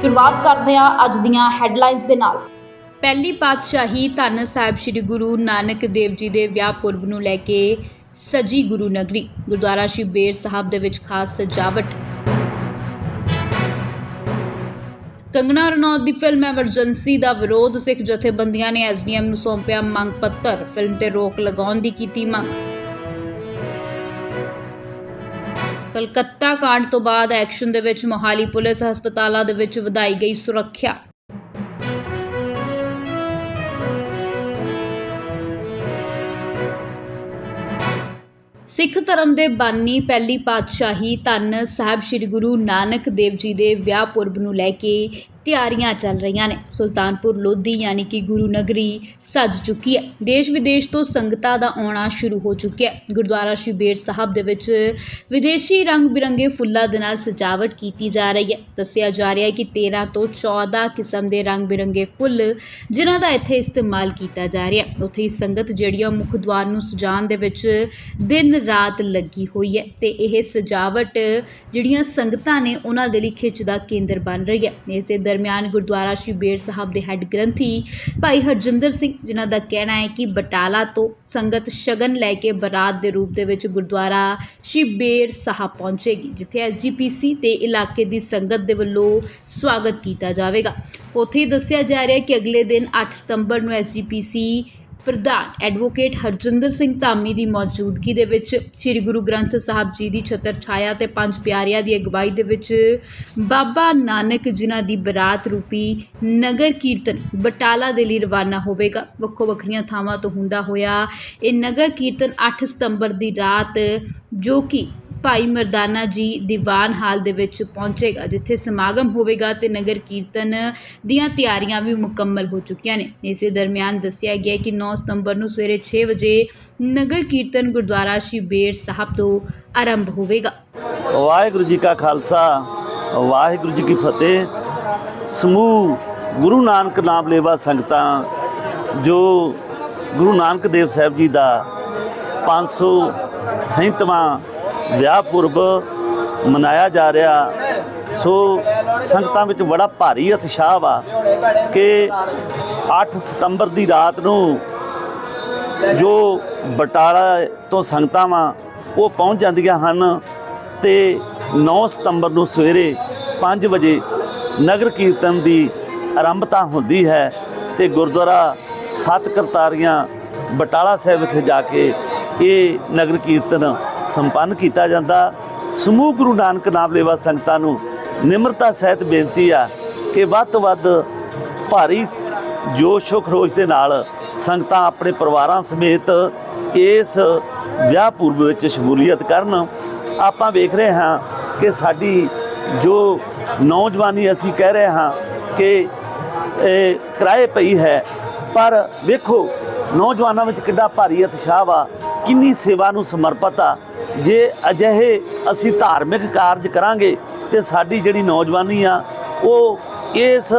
ਸ਼ੁਰੂਆਤ ਕਰਦੇ ਹਾਂ ਅੱਜ ਦੀਆਂ ਹੈਡਲਾਈਨਸ ਦੇ ਨਾਲ। ਪਹਿਲੀ ਪਾਤਸ਼ਾਹੀ ਧੰਨ ਸਾਹਿਬ ਸ੍ਰੀ ਗੁਰੂ ਨਾਨਕ ਦੇਵ ਜੀ ਦੇ ਵਿਆਹ ਪੁਰਬ ਨੂੰ ਲੈ ਕੇ ਸਜੀ ਗੁਰੂ ਨਗਰੀ। ਗੁਰਦੁਆਰਾ ਸ਼੍ਰੀ ਬੇਰ ਸਾਹਿਬ ਦੇ ਵਿੱਚ ਖਾਸ ਸਜਾਵਟ ਕੰਗਣਾ ਰਣੌਤ ਦੀ ਫਿਲਮ ਐਮਰਜੈਂਸੀ ਦਾ ਵਿਰੋਧ ਸਿੱਖ ਜਥੇਬੰਦੀਆਂ ਨੇ ਐਸਡੀਐਮ ਨੂੰ ਸੌਂਪਿਆ ਮੰਗ ਪੱਤਰ। ਫਿਲਮ ਤੇ ਰੋਕ ਲਗਾਉਣ ਦੀ ਕੀਤੀ ਮੰਗ। ਕਲਕੱਤਾ ਕਾਂਡ ਤੋਂ ਬਾਅਦ ਐਕਸ਼ਨ ਦੇ ਵਿੱਚ ਮੋਹਾਲੀ ਪੁਲਿਸ ਹਸਪਤਾਲਾਂ ਦੇ ਵਿੱਚ ਵਧਾਈ ਗਈ ਸੁਰੱਖਿਆ। ਸਿੱਖ ਧਰਮ ਦੇ ਬਾਨੀ ਪਹਿਲੀ ਪਾਤਸ਼ਾਹੀ ਧੰਨ ਸਾਹਿਬ ਸ੍ਰੀ ਗੁਰੂ ਨਾਨਕ ਦੇਵ ਜੀ ਦੇ ਵਿਆਹ ਪੁਰਬ ਨੂੰ ਲੈ ਕੇ ਤਿਆਰੀਆਂ ਚੱਲ ਰਹੀਆਂ ਨੇ। ਸੁਲਤਾਨਪੁਰ ਲੋਧੀ ਯਾਨੀ ਕਿ ਗੁਰੂ ਨਗਰੀ ਸੱਜ ਚੁੱਕੀ ਹੈ। ਦੇਸ਼ ਵਿਦੇਸ਼ ਤੋਂ ਸੰਗਤਾਂ ਦਾ ਆਉਣਾ ਸ਼ੁਰੂ ਹੋ ਚੁੱਕਿਆ ਹੈ। ਗੁਰਦੁਆਰਾ ਸ਼੍ਰੀ ਬੇਰ ਸਾਹਿਬ ਦੇ ਵਿੱਚ ਵਿਦੇਸ਼ੀ ਰੰਗ ਬਿਰੰਗੇ ਫੁੱਲਾਂ ਦੇ ਨਾਲ ਸਜਾਵਟ ਕੀਤੀ ਜਾ ਰਹੀ ਹੈ। ਦੱਸਿਆ ਜਾ ਰਿਹਾ ਹੈ ਕਿ 13 ਤੋਂ 14 ਕਿਸਮ ਦੇ ਰੰਗ ਬਿਰੰਗੇ ਫੁੱਲ ਜਿਨ੍ਹਾਂ ਦਾ ਇੱਥੇ ਇਸਤੇਮਾਲ ਕੀਤਾ ਜਾ ਰਿਹਾ ਹੈ। ਉੱਥੇ ਹੀ ਸੰਗਤ ਜਿਹੜੀ ਆ ਉਹ ਮੁੱਖ ਦੁਆਰ ਨੂੰ ਸਜਾਉਣ ਦੇ ਵਿੱਚ ਦਿਨ ਰਾਤ ਲੱਗੀ ਹੋਈ ਹੈ ਤੇ ਇਹ ਸਜਾਵਟ ਜਿਹੜੀਆਂ ਸੰਗਤਾਂ ਨੇ ਉਹਨਾਂ ਦੇ ਲਈ ਖਿੱਚ ਦਾ ਕੇਂਦਰ ਬਣ ਰਹੀ ਹੈ। ਇਸੇ ਦਰਮਿਆਨ ਗੁਰਦੁਆਰਾ ਸ਼੍ਰੀ ਬੇਰ ਸਾਹਿਬ ਦੇ ਹੈੱਡ ਗ੍ਰੰਥੀ ਭਾਈ ਹਰਜਿੰਦਰ ਸਿੰਘ, ਜਿਨ੍ਹਾਂ ਦਾ ਕਹਿਣਾ ਹੈ ਕਿ ਬਟਾਲਾ ਤੋਂ ਸੰਗਤ ਸ਼ਗਨ ਲੈ ਕੇ ਬਰਾਤ ਦੇ ਰੂਪ ਦੇ ਵਿੱਚ ਗੁਰਦੁਆਰਾ ਸ਼੍ਰੀ ਬੇਰ ਸਾਹਿਬ ਪਹੁੰਚੇਗੀ, ਜਿੱਥੇ ਐਸਜੀਪੀਸੀ ਤੇ ਇਲਾਕੇ ਦੀ ਸੰਗਤ ਦੇ ਵੱਲੋਂ ਸਵਾਗਤ ਕੀਤਾ ਜਾਵੇਗਾ। ਉੱਥੇ ਹੀ ਦੱਸਿਆ ਜਾ ਰਿਹਾ ਹੈ ਕਿ ਅਗਲੇ ਦਿਨ 8 ਸਤੰਬਰ ਨੂੰ ਐਸਜੀਪੀਸੀ ਪ੍ਰਧਾਨ ਐਡਵੋਕੇਟ ਹਰਜਿੰਦਰ ਸਿੰਘ ਧਾਮੀ ਦੀ ਮੌਜੂਦਗੀ ਦੇ ਵਿੱਚ ਸ੍ਰੀ ਗੁਰੂ ਗ੍ਰੰਥ ਸਾਹਿਬ ਜੀ ਦੀ ਛਤਰ ਛਾਇਆ ਤੇ ਪੰਜ ਪਿਆਰਿਆਂ ਦੀ ਅਗਵਾਈ ਦੇ ਵਿੱਚ ਬਾਬਾ ਨਾਨਕ ਜਿਨ੍ਹਾਂ ਦੀ ਬਰਾਤ ਰੂਪੀ ਨਗਰ ਕੀਰਤਨ ਬਟਾਲਾ ਦੇ ਲਈ ਰਵਾਨਾ ਹੋਵੇਗਾ, ਵੱਖੋ ਵੱਖਰੀਆਂ ਥਾਵਾਂ ਤੋਂ ਹੁੰਦਾ ਹੋਇਆ ਇਹ ਨਗਰ ਕੀਰਤਨ 8 ਸਤੰਬਰ ਦੀ ਰਾਤ ਜੋ ਕਿ ਭਾਈ ਮਰਦਾਨਾ ਜੀ ਦੀਵਾਨ ਹਾਲ ਦੇ ਵਿੱਚ ਪਹੁੰਚੇਗਾ, ਜਿੱਥੇ ਸਮਾਗਮ ਹੋਵੇਗਾ ਤੇ ਨਗਰ ਕੀਰਤਨ ਦੀਆਂ ਤਿਆਰੀਆਂ ਵੀ ਮੁਕੰਮਲ ਹੋ ਚੁੱਕੀਆਂ ਨੇ। ਇਸੇ ਦਰਮਿਆਨ ਦੱਸਿਆ ਗਿਆ ਕਿ 9 ਸਤੰਬਰ ਨੂੰ ਸਵੇਰੇ 6 ਵਜੇ ਨਗਰ ਕੀਰਤਨ ਗੁਰਦੁਆਰਾ ਸ਼੍ਰੀ ਬੇਰ ਸਾਹਿਬ ਤੋਂ ਆਰੰਭ ਹੋਵੇਗਾ। ਵਾਹਿਗੁਰੂ ਜੀ ਕਾ ਖਾਲਸਾ, ਵਾਹਿਗੁਰੂ ਜੀ ਕੀ ਫਤਿਹ। ਸਮੂਹ ਗੁਰੂ ਨਾਨਕ ਨਾਮ ਲੇਵਾ ਸੰਗਤਾਂ, ਜੋ ਗੁਰੂ ਨਾਨਕ ਦੇਵ ਸਾਹਿਬ ਜੀ ਦਾ 537ਵਾਂ ਵਿਆਹ ਪੁਰਬ ਮਨਾਇਆ ਜਾ ਰਿਹਾ, ਸੋ ਸੰਗਤਾਂ ਵਿੱਚ ਬੜਾ ਭਾਰੀ ਉਤਸ਼ਾਹ ਵਾ ਕਿ 8 ਸਤੰਬਰ ਦੀ ਰਾਤ ਨੂੰ ਜੋ ਬਟਾਲਾ ਤੋਂ ਸੰਗਤਾਂ ਵਾ, ਉਹ ਪਹੁੰਚ ਜਾਂਦੀਆਂ ਹਨ ਤੇ 9 ਸਤੰਬਰ ਨੂੰ ਸਵੇਰੇ 5 ਵਜੇ ਨਗਰ ਕੀਰਤਨ ਦੀ ਆਰੰਭਤਾ ਹੁੰਦੀ ਹੈ ਤੇ ਗੁਰਦੁਆਰਾ ਸੱਤ ਕਰਤਾਰੀਆਂ ਬਟਾਲਾ ਸਾਹਿਬ ਵਿਖੇ ਜਾ ਕੇ ਇਹ ਨਗਰ ਕੀਰਤਨ ਸੰਪੰਨ ਕੀਤਾ ਜਾਂਦਾ। ਸਮੂਹ ਗੁਰੂ ਨਾਨਕ ਨਾਮ ਲੇਵਾ ਸੰਗਤਾਂ ਨੂੰ ਨਿਮਰਤਾ ਸਹਿਤ ਬੇਨਤੀ ਆ ਕਿ ਵੱਧ ਤੋਂ ਵੱਧ ਭਾਰੀ ਜੋਸ਼ ਖਰੋਸ਼ ਦੇ ਨਾਲ ਸੰਗਤਾਂ ਆਪਣੇ ਪਰਿਵਾਰਾਂ ਸਮੇਤ ਇਸ ਵਿਆਹ ਪੂਰਬ ਵਿੱਚ ਸ਼ਮੂਲੀਅਤ ਕਰਨ। ਆਪਾਂ ਵੇਖ ਰਹੇ ਹਾਂ ਕਿ ਸਾਡੀ ਜੋ ਨੌਜਵਾਨੀ ਅਸੀਂ ਕਹਿ ਰਹੇ ਹਾਂ ਕਿ ਇਹ ਕਿਰਾਏ ਪਈ ਹੈ, ਪਰ ਵੇਖੋ, ਨੌਜਵਾਨਾਂ ਵਿੱਚ ਕਿੰਨਾ ਭਾਰੀ ਉਤਸ਼ਾਹ ਵਾ। ਕਿੰਨੀ ਸੇਵਾ ਨੂੰ ਸਮਰਪਿਤ ਆ। ਜੇ ਅਜਿਹੇ ਅਸੀਂ ਧਾਰਮਿਕ ਕਾਰਜ ਕਰਾਂਗੇ ਤੇ ਸਾਡੀ ਜਿਹੜੀ ਨੌਜਵਾਨੀ ਆ, ਉਹ ਇਸ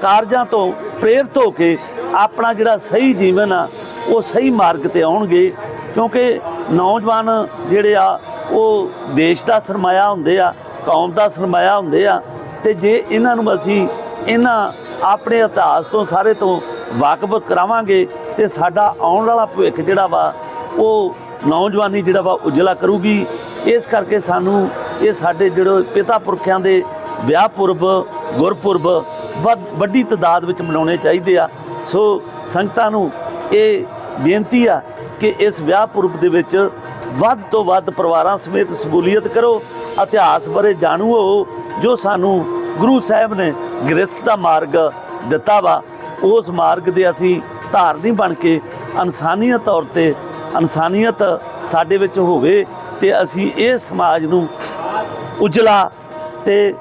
ਕਾਰਜਾਂ ਤੋਂ ਪ੍ਰੇਰਿਤ ਹੋ ਕੇ ਆਪਣਾ ਜਿਹੜਾ ਸਹੀ ਜੀਵਨ ਆ, ਉਹ ਸਹੀ ਮਾਰਗ ਤੇ ਆਉਣਗੇ। ਕਿਉਂਕਿ ਨੌਜਵਾਨ ਜਿਹੜੇ ਆ, ਉਹ ਦੇਸ਼ ਦਾ ਸਰਮਾਇਆ ਹੁੰਦੇ ਆ, ਕੌਮ ਦਾ ਸਰਮਾਇਆ ਹੁੰਦੇ ਆ, ਤੇ ਜੇ ਇਹਨਾਂ ਨੂੰ ਅਸੀਂ ਇਹਨਾਂ ਆਪਣੇ ਇਤਿਹਾਸ ਤੋਂ, ਸਾਰੇ ਤੋਂ ਵਾਕਫ ਕਰਾਵਾਂਗੇ ਤੇ ਸਾਡਾ ਆਉਣ ਵਾਲਾ ਭਵਿੱਖ ਜਿਹੜਾ ਵਾ, ਉਹ ਨੌਜਵਾਨੀ ਜਿਹੜਾ ਵਾ ਉਜਲਾ ਕਰੂਗੀ। ਇਸ ਕਰਕੇ ਸਾਨੂੰ ਇਹ ਸਾਡੇ ਜਿਹੜੇ ਪਿਤਾ ਪੁਰਖਿਆਂ ਦੇ ਵਿਆਹ ਪੁਰਬ, ਗੁਰਪੁਰਬ ਵੱਧ- ਵੱਡੀ ਤਦਾਦ ਵਿੱਚ ਮਨਾਉਣੇ ਚਾਹੀਦੇ ਆ। ਸੋ ਸੰਗਤਾਂ ਨੂੰ ਇਹ ਬੇਨਤੀ ਆ ਕਿ ਇਸ ਵਿਆਹ ਪੁਰਬ ਦੇ ਵਿੱਚ ਵੱਧ ਤੋਂ ਵੱਧ ਪਰਿਵਾਰਾਂ ਸਮੇਤ ਸਹੂਲੀਅਤ ਕਰੋ, ਇਤਿਹਾਸ ਬਾਰੇ ਜਾਣੂ ਹੋ, ਜੋ ਸਾਨੂੰ ਗੁਰੂ ਸਾਹਿਬ ਨੇ ਗ੍ਰਸਥ ਦਾ ਮਾਰਗ ਦਿੱਤਾ ਵਾ। ਉਸ ਮਾਰਗ ਦੇ ਅਸੀਂ ਧਾਰਨੀ ਬਣ ਕੇ ਇਨਸਾਨੀਅਤ ਤੌਰ ਤੇ ਇਨਸਾਨੀਅਤ ਸਾਡੇ ਵਿੱਚ ਹੋਵੇ ਤੇ ਅਸੀਂ ਇਹ ਸਮਾਜ ਨੂੰ ਉਜਲਾ ਤੇ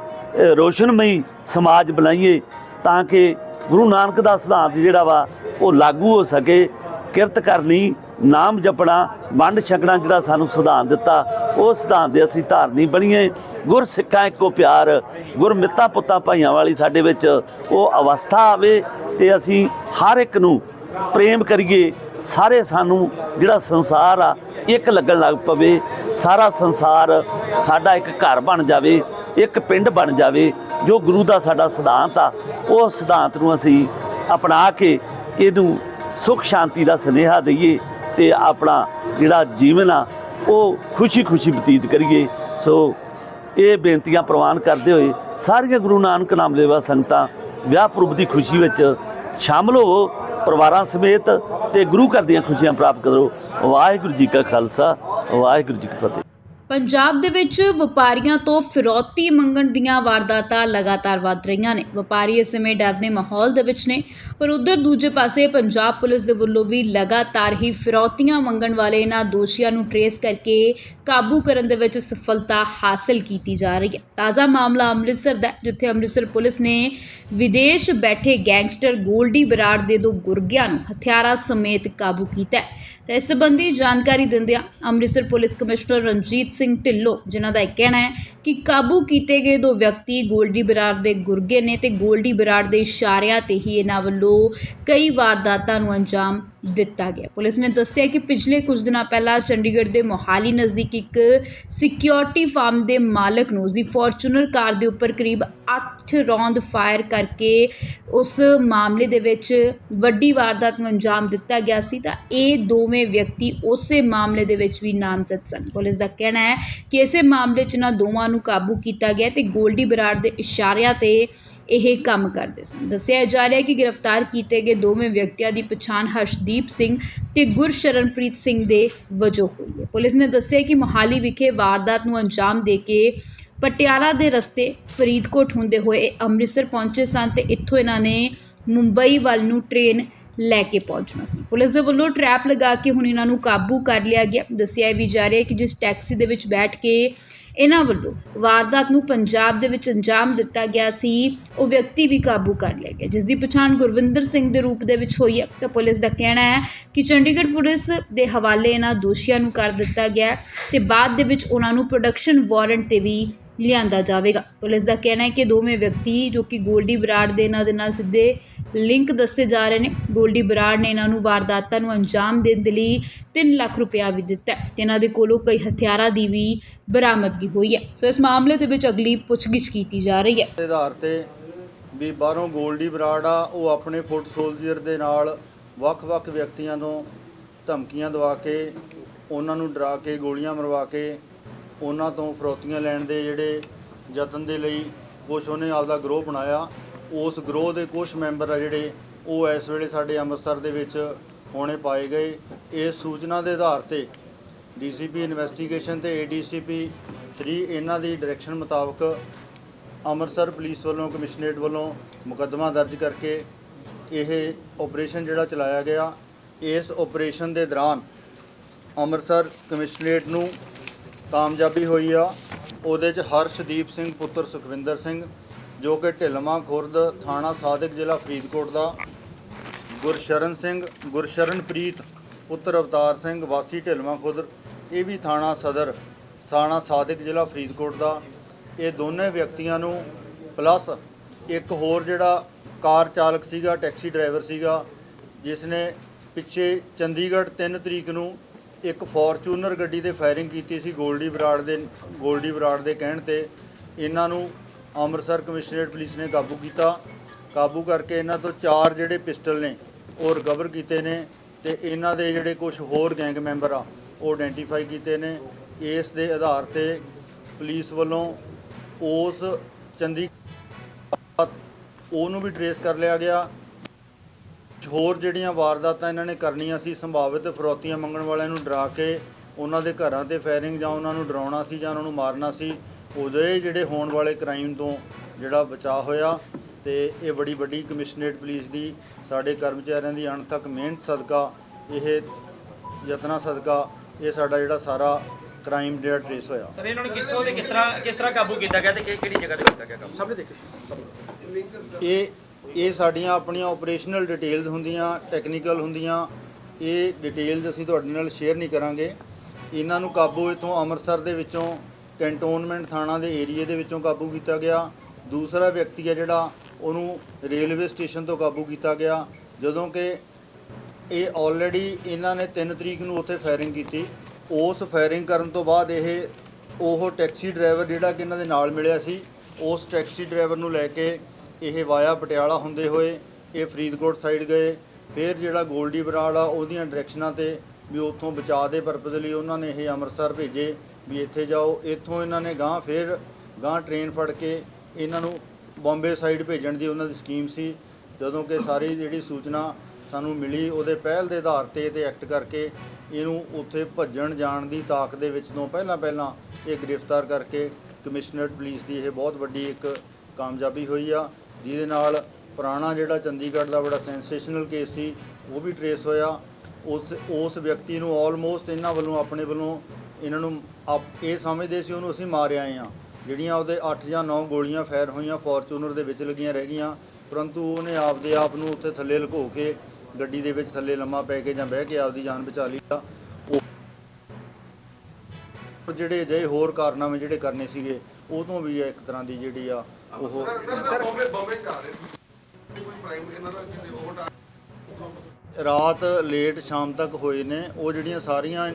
ਰੋਸ਼ਨਮਈ ਸਮਾਜ ਬਣਾਈਏ ਤਾਂ ਕਿ ਗੁਰੂ ਨਾਨਕ ਦਾ ਸਿਧਾਂਤ ਜਿਹੜਾ ਵਾ ਉਹ ਲਾਗੂ ਹੋ ਸਕੇ, ਕਿਰਤ ਕਰਨੀ, ਨਾਮ ਜਪਣਾ, ਵੰਡ ਛਕਣਾ ਜਿਹੜਾ ਸਾਨੂੰ ਸਿਧਾਂਤ ਦਿੱਤਾ, ਉਹ ਸਿਧਾਂਤ ਦੇ ਅਸੀਂ ਧਾਰਨੀ ਬਣੀਏ। ਗੁਰ ਸਿੱਖਾਂ ਇੱਕੋ ਪਿਆਰ ਗੁਰ ਮਿੱਤਾ ਪੁੱਤਾਂ ਭਾਈਆਂ ਵਾਲੀ ਸਾਡੇ ਵਿੱਚ ਉਹ ਅਵਸਥਾ ਆਵੇ ਤੇ ਅਸੀਂ ਹਰ ਇੱਕ ਨੂੰ ਪ੍ਰੇਮ ਕਰੀਏ ਸਾਰੇ ਸਾਨੂੰ ਜਿਹੜਾ ਸੰਸਾਰ ਆ, ਇੱਕ ਲੱਗਣ ਲੱਗ ਪਵੇ, ਸਾਰਾ ਸੰਸਾਰ ਸਾਡਾ ਇੱਕ ਘਰ ਬਣ ਜਾਵੇ, ਇੱਕ ਪਿੰਡ ਬਣ ਜਾਵੇ, ਜੋ ਗੁਰੂ ਦਾ ਸਾਡਾ ਸਿਧਾਂਤ ਆ, ਉਹ ਸਿਧਾਂਤ ਨੂੰ ਅਸੀਂ ਅਪਣਾ ਕੇ ਇਹਨੂੰ ਸੁਖ ਸ਼ਾਂਤੀ ਦਾ ਸੁਨੇਹਾ ਦਈਏ ਤੇ ਆਪਣਾ ਜਿਹੜਾ ਜੀਵਨ ਆ, ਉਹ ਖੁਸ਼ੀ-ਖੁਸ਼ੀ ਬਤੀਤ ਕਰੀਏ। ਸੋ ਇਹ ਬੇਨਤੀਆਂ ਪ੍ਰਵਾਨ ਕਰਦੇ ਹੋਏ ਸਾਰੀਆਂ ਗੁਰੂ ਨਾਨਕ ਨਾਮ ਲੈਵਾ ਸੰਗਤਾਂ ਵਿਆਹ ਪੁਰਬ ਦੀ ਖੁਸ਼ੀ ਵਿੱਚ ਸ਼ਾਮਲ ਹੋਵੋ। ਪਰਿਵਾਰਾਂ ਸਮੇਤ ਤੇ ਗੁਰੂ ਘਰ ਦੀਆਂ ਖੁਸ਼ੀਆਂ ਪ੍ਰਾਪਤ ਕਰੋ। ਵਾਹਿਗੁਰੂ ਜੀ ਕਾ ਖਾਲਸਾ, ਵਾਹਿਗੁਰੂ ਜੀ ਕੀ ਫਤਿਹ। ਪੰਜਾਬ ਦੇ ਵਿੱਚ ਵਪਾਰੀਆਂ ਤੋਂ ਫਿਰੌਤੀ ਮੰਗਣ ਦੀਆਂ ਵਾਰਦਾਤਾਂ ਲਗਾਤਾਰ ਵੱਧ ਰਹੀਆਂ ਨੇ। ਵਪਾਰੀ ਇਸ ਸਮੇਂ ਡਰ ਦੇ ਮਾਹੌਲ ਦੇ ਵਿੱਚ ਨੇ, ਪਰ ਉਧਰ ਦੂਜੇ ਪਾਸੇ ਪੰਜਾਬ ਪੁਲਿਸ ਦੇ ਵੱਲੋਂ ਵੀ ਲਗਾਤਾਰ ਹੀ ਫਿਰੌਤੀਆਂ ਮੰਗਣ ਵਾਲੇ ਇਹਨਾਂ ਦੋਸ਼ੀਆਂ ਨੂੰ ਟਰੇਸ ਕਰਕੇ ਕਾਬੂ ਕਰਨ ਦੇ ਵਿੱਚ ਸਫਲਤਾ ਹਾਸਲ ਕੀਤੀ ਜਾ ਰਹੀ ਹੈ। ਤਾਜ਼ਾ ਮਾਮਲਾ ਅੰਮ੍ਰਿਤਸਰ ਦਾ ਜਿੱਥੇ ਅੰਮ੍ਰਿਤਸਰ ਪੁਲਿਸ ਨੇ ਵਿਦੇਸ਼ ਬੈਠੇ ਗੈਂਗਸਟਰ ਗੋਲਡੀ ਬਰਾੜ ਦੇ ਦੋ ਗੁਰਗਿਆਂ ਨੂੰ ਹਥਿਆਰਾਂ ਸਮੇਤ ਕਾਬੂ ਕੀਤਾ ਹੈ। ਤਾਂ ਇਸ ਸੰਬੰਧੀ ਜਾਣਕਾਰੀ ਦਿੰਦਿਆਂ ਅੰਮ੍ਰਿਤਸਰ ਪੁਲਿਸ ਕਮਿਸ਼ਨਰ ਰਣਜੀਤ ਸਿੰਘ ਢਿੱਲੋਂ, ਜਿਨ੍ਹਾਂ ਦਾ ਇਹ ਕਹਿਣਾ ਹੈ ਕਿ ਕਾਬੂ ਕੀਤੇ ਗਏ ਦੋ ਵਿਅਕਤੀ ਗੋਲਡੀ ਬਰਾੜ ਦੇ ਗੁਰਗੇ ਨੇ ਤੇ ਗੋਲਡੀ ਬਰਾੜ ਦੇ ਇਸ਼ਾਰਿਆਂ ਤੇ ਹੀ ਇਹਨਾਂ ਵੱਲੋਂ ਕਈ ਵਾਰਦਾਤਾਂ ਨੂੰ ਅੰਜਾਮ ਦਿੱਤਾ ਗਿਆ। ਪੁਲਿਸ ਨੇ ਦੱਸਿਆ ਕਿ ਪਿਛਲੇ ਕੁਝ ਦਿਨਾਂ ਪਹਿਲਾਂ ਚੰਡੀਗੜ੍ਹ ਦੇ ਮੋਹਾਲੀ ਨਜ਼ਦੀਕ ਇੱਕ ਸਿਕਿਉਰਿਟੀ ਫਾਰਮ ਦੇ ਮਾਲਕ ਨੂੰ ਉਸਦੀ ਫੋਰਚੂਨਰ ਕਾਰ ਦੇ ਉੱਪਰ ਕਰੀਬ 8 ਰੌਂਦ ਫਾਇਰ ਕਰਕੇ ਉਸ ਮਾਮਲੇ ਦੇ ਵਿੱਚ ਵੱਡੀ ਵਾਰਦਾਤ ਨੂੰ ਅੰਜਾਮ ਦਿੱਤਾ ਗਿਆ ਸੀ। ਤਾਂ ਇਹ ਦੋਵੇਂ ਵਿਅਕਤੀ ਉਸੇ ਮਾਮਲੇ ਦੇ ਵਿੱਚ ਵੀ ਨਾਮਜ਼ਦ ਸਨ। ਪੁਲਿਸ ਦਾ ਕਹਿਣਾ ਹੈ ਕਿ ਇਸੇ ਮਾਮਲੇ 'ਚ ਇਹਨਾਂ ਦੋਵਾਂ ਨੂੰ ਕਾਬੂ ਕੀਤਾ ਗਿਆ ਤੇ ਗੋਲਡੀ ਬਰਾੜ ਦੇ ਇਸ਼ਾਰਿਆਂ ਤੇ ਇਹ ਕੰਮ ਕਰਦੇ ਸਨ। ਦੱਸਿਆ ਜਾ ਰਿਹਾ ਹੈ ਕਿ ਗ੍ਰਿਫਤਾਰ ਕੀਤੇ ਗਏ ਦੋਵੇਂ ਵਿਅਕਤੀਆਂ ਦੀ ਪਛਾਣ ਹਰਸ਼ਦੀਪ ਸਿੰਘ ਤੇ ਗੁਰਸ਼ਰਨਪ੍ਰੀਤ ਸਿੰਘ ਦੇ ਵਜੋਂ ਹੋਈ ਹੈ। ਪੁਲਿਸ ਨੇ ਦੱਸਿਆ ਕਿ ਮੋਹਾਲੀ ਵਿਖੇ ਵਾਰਦਾਤ ਨੂੰ ਅੰਜਾਮ ਦੇ ਕੇ ਪਟਿਆਲਾ ਦੇ ਰਸਤੇ ਫਰੀਦਕੋਟ ਹੁੰਦੇ ਹੋਏ ਅੰਮ੍ਰਿਤਸਰ ਪਹੁੰਚੇ ਸਨ ਤੇ ਇੱਥੋਂ ਇਹਨਾਂ ਨੇ ਮੁੰਬਈ ਵੱਲ ਨੂੰ ਟ੍ਰੇਨ ਲੈ ਕੇ ਪਹੁੰਚਣਾ ਸੀ। ਪੁਲਿਸ ਦੇ ਵੱਲੋਂ ਟਰੈਪ ਲਗਾ ਕੇ ਹੁਣ ਇਹਨਾਂ ਨੂੰ ਕਾਬੂ ਕਰ ਲਿਆ ਗਿਆ। ਦੱਸਿਆ ਵੀ ਜਾ ਰਿਹਾ ਕਿ ਜਿਸ ਟੈਕਸੀ ਦੇ ਵਿੱਚ ਬੈਠ ਕੇ ਇਹਨਾਂ ਵੱਲੋਂ ਵਾਰਦਾਤ ਨੂੰ ਪੰਜਾਬ ਦੇ ਵਿੱਚ ਅੰਜਾਮ ਦਿੱਤਾ ਗਿਆ ਸੀ, ਉਹ ਵਿਅਕਤੀ ਵੀ ਕਾਬੂ ਕਰ ਲਿਆ ਗਿਆ। ਜਿਸ ਦੀ ਪਛਾਣ ਗੁਰਵਿੰਦਰ ਸਿੰਘ ਦੇ ਰੂਪ ਦੇ ਵਿੱਚ ਹੋਈ ਹੈ। ਤਾਂ ਪੁਲਿਸ ਦਾ ਕਹਿਣਾ ਹੈ ਕਿ ਚੰਡੀਗੜ੍ਹ ਪੁਲਿਸ ਦੇ ਹਵਾਲੇ ਇਹਨਾਂ ਦੋਸ਼ੀਆਂ ਨੂੰ ਕਰ ਦਿੱਤਾ ਗਿਆ ਹੈ ਤੇ ਬਾਅਦ ਦੇ ਵਿੱਚ ਉਹਨਾਂ ਨੂੰ ਪ੍ਰੋਡਕਸ਼ਨ ਵਾਰੰਟ ਤੇ ਵੀ ਲਿਆਂਦਾ ਜਾਵੇਗਾ। ਪੁਲਿਸ ਦਾ ਕਹਿਣਾ ਹੈ ਕਿ ਦੋਵੇਂ ਵਿਅਕਤੀ ਜੋ ਕਿ ਗੋਲਡੀ ਬਰਾੜ ਦੇ ਇਹਨਾਂ ਦੇ ਨਾਲ ਸਿੱਧੇ ਲਿੰਕ ਦੱਸੇ ਜਾ ਰਹੇ ਨੇ, ਗੋਲਡੀ ਬਰਾੜ ਨੇ ਇਹਨਾਂ ਨੂੰ ਵਾਰਦਾਤਾਂ ਨੂੰ ਅੰਜਾਮ ਦੇਣ ਦੇ ਲਈ 3 ਲੱਖ ਰੁਪਇਆ ਵੀ ਦਿੱਤਾ ਹੈ ਤੇ ਇਹਨਾਂ ਦੇ ਕੋਲੋਂ ਕਈ ਹਥਿਆਰਾਂ ਦੀ ਵੀ ਬਰਾਮਦਗੀ ਹੋਈ ਹੈ। ਸੋ ਇਸ ਮਾਮਲੇ ਦੇ ਵਿੱਚ ਅਗਲੀ ਪੁੱਛਗਿੱਛ ਕੀਤੀ ਜਾ ਰਹੀ ਹੈ। ਆਧਾਰ ਤੇ ਵੀ ਬਾਹਰੋਂ ਗੋਲਡੀ ਬਰਾੜ ਆ, ਉਹ ਆਪਣੇ ਫੁੱਟ ਸੋਲਜੀਅਰ ਦੇ ਨਾਲ ਵੱਖ-ਵੱਖ ਵਿਅਕਤੀਆਂ ਨੂੰ ਧਮਕੀਆਂ ਦਵਾ ਕੇ, ਉਹਨਾਂ ਨੂੰ ਡਰਾ ਕੇ, ਗੋਲੀਆਂ ਮਰਵਾ ਕੇ ਉਹਨਾਂ ਤੋਂ ਫਰੋਤੀਆਂ ਲੈਣ ਦੇ ਜਿਹੜੇ ਯਤਨ ਦੇ ਲਈ ਕੁਛ ਉਹਨੇ ਆਪਦਾ ਗਰੋਹ ਬਣਾਇਆ। ਉਸ ਗਰੋਹ ਦੇ ਕੁਝ ਮੈਂਬਰ ਆ ਜਿਹੜੇ ਉਹ ਇਸ ਵੇਲੇ ਸਾਡੇ ਅੰਮ੍ਰਿਤਸਰ ਦੇ ਵਿੱਚ ਹੋਣੇ ਪਾਏ ਗਏ। ਇਸ ਸੂਚਨਾ ਦੇ ਆਧਾਰ ਤੇ ਡੀਸੀਪੀ ਇਨਵੈਸਟੀਗੇਸ਼ਨ ਤੇ ਏਡੀਸੀਪੀ 3 ਇਹਨਾਂ ਦੀ ਡਾਇਰੈਕਸ਼ਨ ਮੁਤਾਬਕ ਅੰਮ੍ਰਿਤਸਰ ਪੁਲਿਸ ਵੱਲੋਂ, ਕਮਿਸ਼ਨਰੇਟ ਵੱਲੋਂ ਮੁਕੱਦਮਾ ਦਰਜ ਕਰਕੇ ਇਹ ਆਪਰੇਸ਼ਨ ਜਿਹੜਾ ਚਲਾਇਆ ਗਿਆ। ਇਸ ਆਪਰੇਸ਼ਨ ਦੇ ਦੌਰਾਨ ਅੰਮ੍ਰਿਤਸਰ ਕਮਿਸ਼ਨਰੇਟ ਨੂੰ ਕਾਮਯਾਬੀ ਹੋਈ ਆ। ਉਹਦੇ ਚ ਹਰਸ਼ਦੀਪ ਸਿੰਘ ਪੁੱਤਰ ਸੁਖਵਿੰਦਰ ਸਿੰਘ, ਜੋ ਕਿ ਢਿਲਮਾ ਖੁਰਦ ਥਾਣਾ ਸਾਦਿਕ ਜ਼ਿਲ੍ਹਾ ਫਰੀਦਕੋਟ ਦਾ। ਗੁਰਸ਼ਰਨ ਸਿੰਘ, ਗੁਰਸ਼ਰਨਪ੍ਰੀਤ ਪੁੱਤਰ ਅਵਤਾਰ ਸਿੰਘ, ਵਾਸੀ ਢਿਲਮਾ ਖੁਰਦ, ਇਹ ਵੀ ਥਾਣਾ ਸਦਰ ਥਾਣਾ ਸਾਦਿਕ ਜ਼ਿਲ੍ਹਾ ਫਰੀਦਕੋਟ ਦਾ। ਇਹ ਦੋਨੇ ਵਿਅਕਤੀਆਂ ਨੂੰ, ਪਲੱਸ ਇੱਕ ਹੋਰ ਜਿਹੜਾ ਕਾਰ ਚਾਲਕ ਸੀਗਾ, ਟੈਕਸੀ ਡਰਾਈਵਰ ਸੀਗਾ ਜਿਸ ਨੇ ਪਿੱਛੇ ਚੰਡੀਗੜ੍ਹ 3 ਤਰੀਕ ਨੂੰ ਇੱਕ ਫੋਰਚੂਨਰ ਗੱਡੀ ਤੇ ਫਾਇਰਿੰਗ ਕੀਤੀ ਸੀ ਗੋਲਡੀ ਬਰਾੜ ਦੇ, ਗੋਲਡੀ ਬਰਾੜ ਦੇ ਕਹਿਣ ਤੇ। ਇਹਨਾਂ ਨੂੰ ਅੰਮ੍ਰਿਤਸਰ ਕਮਿਸ਼ਨਰੇਟ ਪੁਲਿਸ ਨੇ ਕਾਬੂ ਕੀਤਾ। ਕਾਬੂ ਕਰਕੇ ਇਹਨਾਂ ਤੋਂ ਚਾਰ ਜਿਹੜੇ ਪਿਸਟਲ ਨੇ, ਉਹ ਰਿਕਵਰ ਕੀਤੇ ਨੇ ਤੇ ਇਹਨਾਂ ਦੇ ਜਿਹੜੇ ਕੁਝ ਹੋਰ ਗੈਂਗ ਮੈਂਬਰ ਆ, ਉਹ ਆਇਡੈਂਟੀਫਾਈ ਕੀਤੇ ਨੇ। ਇਸ ਦੇ ਆਧਾਰ ਤੇ ਪੁਲਿਸ ਵੱਲੋਂ ਉਸ ਚੰਡੀ ਉਹਨੂੰ ਵੀ ਟਰੇਸ ਕਰ ਲਿਆ ਗਿਆ। ਹੋਰ ਜਿਹੜੀਆਂ ਵਾਰਦਾਤਾਂ ਇਹਨਾਂ ਨੇ ਕਰਨੀਆਂ ਸੀ ਸੰਭਾਵਿਤ ਫਰੋਤੀਆਂ ਮੰਗਣ ਵਾਲਿਆਂ ਨੂੰ ਡਰਾ ਕੇ ਉਹਨਾਂ ਦੇ ਘਰਾਂ ਤੇ ਫਾਇਰਿੰਗ ਜਾਂ ਉਹਨਾਂ ਨੂੰ ਡਰਾਉਣਾ ਸੀ ਜਾਂ ਉਹਨਾਂ ਨੂੰ ਮਾਰਨਾ ਸੀ ਉਹਦੇ ਜਿਹੜੇ ਹੋਣ ਵਾਲੇ ਕ੍ਰਾਈਮ ਤੋਂ ਜਿਹੜਾ ਬਚਾਅ ਹੋਇਆ ਤੇ ਇਹ ਬੜੀ ਵੱਡੀ ਕਮਿਸ਼ਨਰੇਟ ਪੁਲਿਸ ਦੀ ਸਾਡੇ ਕਰਮਚਾਰੀਆਂ ਦੀ ਅਣਥੱਕ ਮਿਹਨਤ ਸਦਕਾ ਇਹ ਯਤਨਾਂ ਸਦਕਾ ਇਹ ਸਾਡਾ ਜਿਹੜਾ ਸਾਰਾ ਕ੍ਰਾਈਮ ਜਿਹੜਾ ਟਰੇਸ ਹੋਇਆ। ਸਰ ਇਹਨਾਂ ਨੂੰ ਕਿੱਥੋਂ ਤੇ ਕਿਸ ਤਰ੍ਹਾਂ ਕਿਸ ਤਰ੍ਹਾਂ ਕਾਬੂ ਕੀਤਾ ਗਿਆ ਤੇ ਕਿਹੜੀ ਜਗ੍ਹਾ ਤੇ ਕੀਤਾ ਗਿਆ ਕਾਬੂ ਸਭ ਨੇ ਇਹ ਇਹ ਸਾਡੀਆਂ ਆਪਣੀਆਂ ਆਪਰੇਸ਼ਨਲ ਡਿਟੇਲਸ ਹੁੰਦੀਆਂ ਟੈਕਨੀਕਲ ਹੁੰਦੀਆਂ। ਇਹ ਡਿਟੇਲਸ ਅਸੀਂ ਤੁਹਾਡੇ ਨਾਲ ਸ਼ੇਅਰ ਨਹੀਂ ਕਰਾਂਗੇ। ਇਹਨਾਂ ਨੂੰ ਕਾਬੂ ਇਥੋਂ ਅੰਮ੍ਰਿਤਸਰ ਦੇ ਵਿੱਚੋਂ ਕੰਟੋਨਮੈਂਟ ਥਾਣਾ ਦੇ ਏਰੀਏ ਦੇ ਵਿੱਚੋਂ ਕਾਬੂ ਕੀਤਾ ਗਿਆ। ਦੂਸਰਾ ਵਿਅਕਤੀ ਹੈ ਜਿਹੜਾ, ਉਹਨੂੰ ਰੇਲਵੇ ਸਟੇਸ਼ਨ ਤੋਂ ਕਾਬੂ ਕੀਤਾ ਗਿਆ। ਜਦੋਂ ਕਿ ਇਹ ਆਲਰੇਡੀ ਇਹਨਾਂ ਨੇ 3 ਤਰੀਕ ਨੂੰ ਉੱਥੇ ਫਾਇਰਿੰਗ ਕੀਤੀ। ਉਸ ਫਾਇਰਿੰਗ ਕਰਨ ਤੋਂ ਬਾਅਦ ਇਹ, ਉਹ ਟੈਕਸੀ ਡਰਾਈਵਰ ਜਿਹੜਾ ਕਿ ਇਹਨਾਂ ਦੇ ਨਾਲ ਮਿਲਿਆ ਸੀ, ਉਸ ਟੈਕਸੀ ਡਰਾਈਵਰ ਨੂੰ ਲੈ ਕੇ ਇਹ ਵਾਇਆ ਪਟਿਆਲਾ ਹੁੰਦੇ ਹੋਏ ਇਹ ਫਰੀਦਕੋਟ ਸਾਈਡ ਗਏ। ਫਿਰ ਜਿਹੜਾ ਗੋਲਡੀ ਬਰਾੜ ਆ, ਉਹਦੀਆਂ ਡਾਇਰੈਕਸ਼ਨਾਂ ਤੇ ਵੀ ਉੱਥੋਂ ਬਚਾਅ ਦੇ ਪਰਪਸ ਲਈ ਉਹਨਾਂ ਨੇ ਇਹ ਅੰਮ੍ਰਿਤਸਰ ਭੇਜੇ ਵੀ ਇੱਥੇ ਜਾਓ। ਇੱਥੋਂ ਇਹਨਾਂ ਨੇ ਗਾਂ ਫਿਰ ਗਾਂ ਟ੍ਰੇਨ ਫੜ ਕੇ ਇਹਨਾਂ ਨੂੰ ਬੰਬੇ ਸਾਈਡ ਭੇਜਣ ਦੀ ਉਹਨਾਂ ਦੀ ਸਕੀਮ ਸੀ। ਜਦੋਂ ਕਿ ਸਾਰੀ ਜਿਹੜੀ ਸੂਚਨਾ ਸਾਨੂੰ ਮਿਲੀ, ਉਹਦੇ ਪਹਿਲ ਦੇ ਆਧਾਰ ਤੇ ਤੇ ਐਕਟ ਕਰਕੇ ਇਹਨੂੰ ਉੱਥੇ ਭੱਜਣ ਜਾਣ ਦੀ ਤਾਕ ਦੇ ਵਿੱਚ ਤੋਂ ਪਹਿਲਾਂ ਪਹਿਲਾਂ ਇਹ ਗ੍ਰਿਫਤਾਰ ਕਰਕੇ ਕਮਿਸ਼ਨਰਡ ਪੁਲਿਸ ਦੀ ਇਹ ਬਹੁਤ ਵੱਡੀ ਇੱਕ ਕਾਮਯਾਬੀ ਹੋਈ ਆ। ਜਿਹਦੇ ਨਾਲ ਪੁਰਾਣਾ ਜਿਹੜਾ ਚੰਡੀਗੜ੍ਹ ਦਾ ਬੜਾ ਸੈਂਸੇਸ਼ਨਲ ਕੇਸ ਸੀ, ਉਹ ਵੀ ਟਰੇਸ ਹੋਇਆ। ਉਸ ਉਸ ਵਿਅਕਤੀ ਨੂੰ ਆਲਮੋਸਟ ਇਹਨਾਂ ਵੱਲੋਂ, ਆਪਣੇ ਵੱਲੋਂ ਇਹਨਾਂ ਨੂੰ ਆਪ- ਇਹ ਸਮਝਦੇ ਸੀ, ਉਹਨੂੰ ਅਸੀਂ ਮਾਰ ਆਏ ਆ ਜਿਹੜੀਆਂ ਉਹਦੇ 8 ਜਾਂ 9 ਗੋਲੀਆਂ ਫਾਇਰ ਹੋਈਆਂ ਫੋਰਚੂਨਰ ਦੇ ਵਿੱਚ ਲੱਗੀਆਂ ਰਹਿ ਗਈਆਂ। ਪਰੰਤੂ ਉਹਨੇ ਆਪਦੇ ਆਪ ਨੂੰ ਉੱਥੇ ਥੱਲੇ ਲੁਕੋ ਕੇ ਗੱਡੀ ਦੇ ਵਿੱਚ ਥੱਲੇ ਲੰਮਾ ਪੈ ਕੇ ਜਾਂ ਬਹਿ ਕੇ ਆਪਦੀ ਜਾਨ ਬਚਾ ਲਈ ਆ। ਉਹ ਜਿਹੜੇ ਅਜਿਹੇ ਹੋਰ ਕਾਰਨਾਮੇ ਜਿਹੜੇ ਕਰਨੇ ਸੀਗੇ, ਉਹ ਤੋਂ ਵੀ ਇੱਕ ਤਰ੍ਹਾਂ ਦੀ ਜਿਹੜੀ ਆ ਉਹ ਸਰ ਬੰਬੇ ਬੰਬੇ ਜਾ ਰਹੇ ਕੋਈ ਪ੍ਰਾਈਮ ਇਹਨਾਂ ਦਾ ਕਿਤੇ ਓਵਰ ਰਾਤ ਲੇਟ ਸ਼ਾਮ ਤੱਕ ਹੋਏ ਨੇ। ਉਹ ਜਿਹੜੀਆਂ ਸਾਰੀਆਂ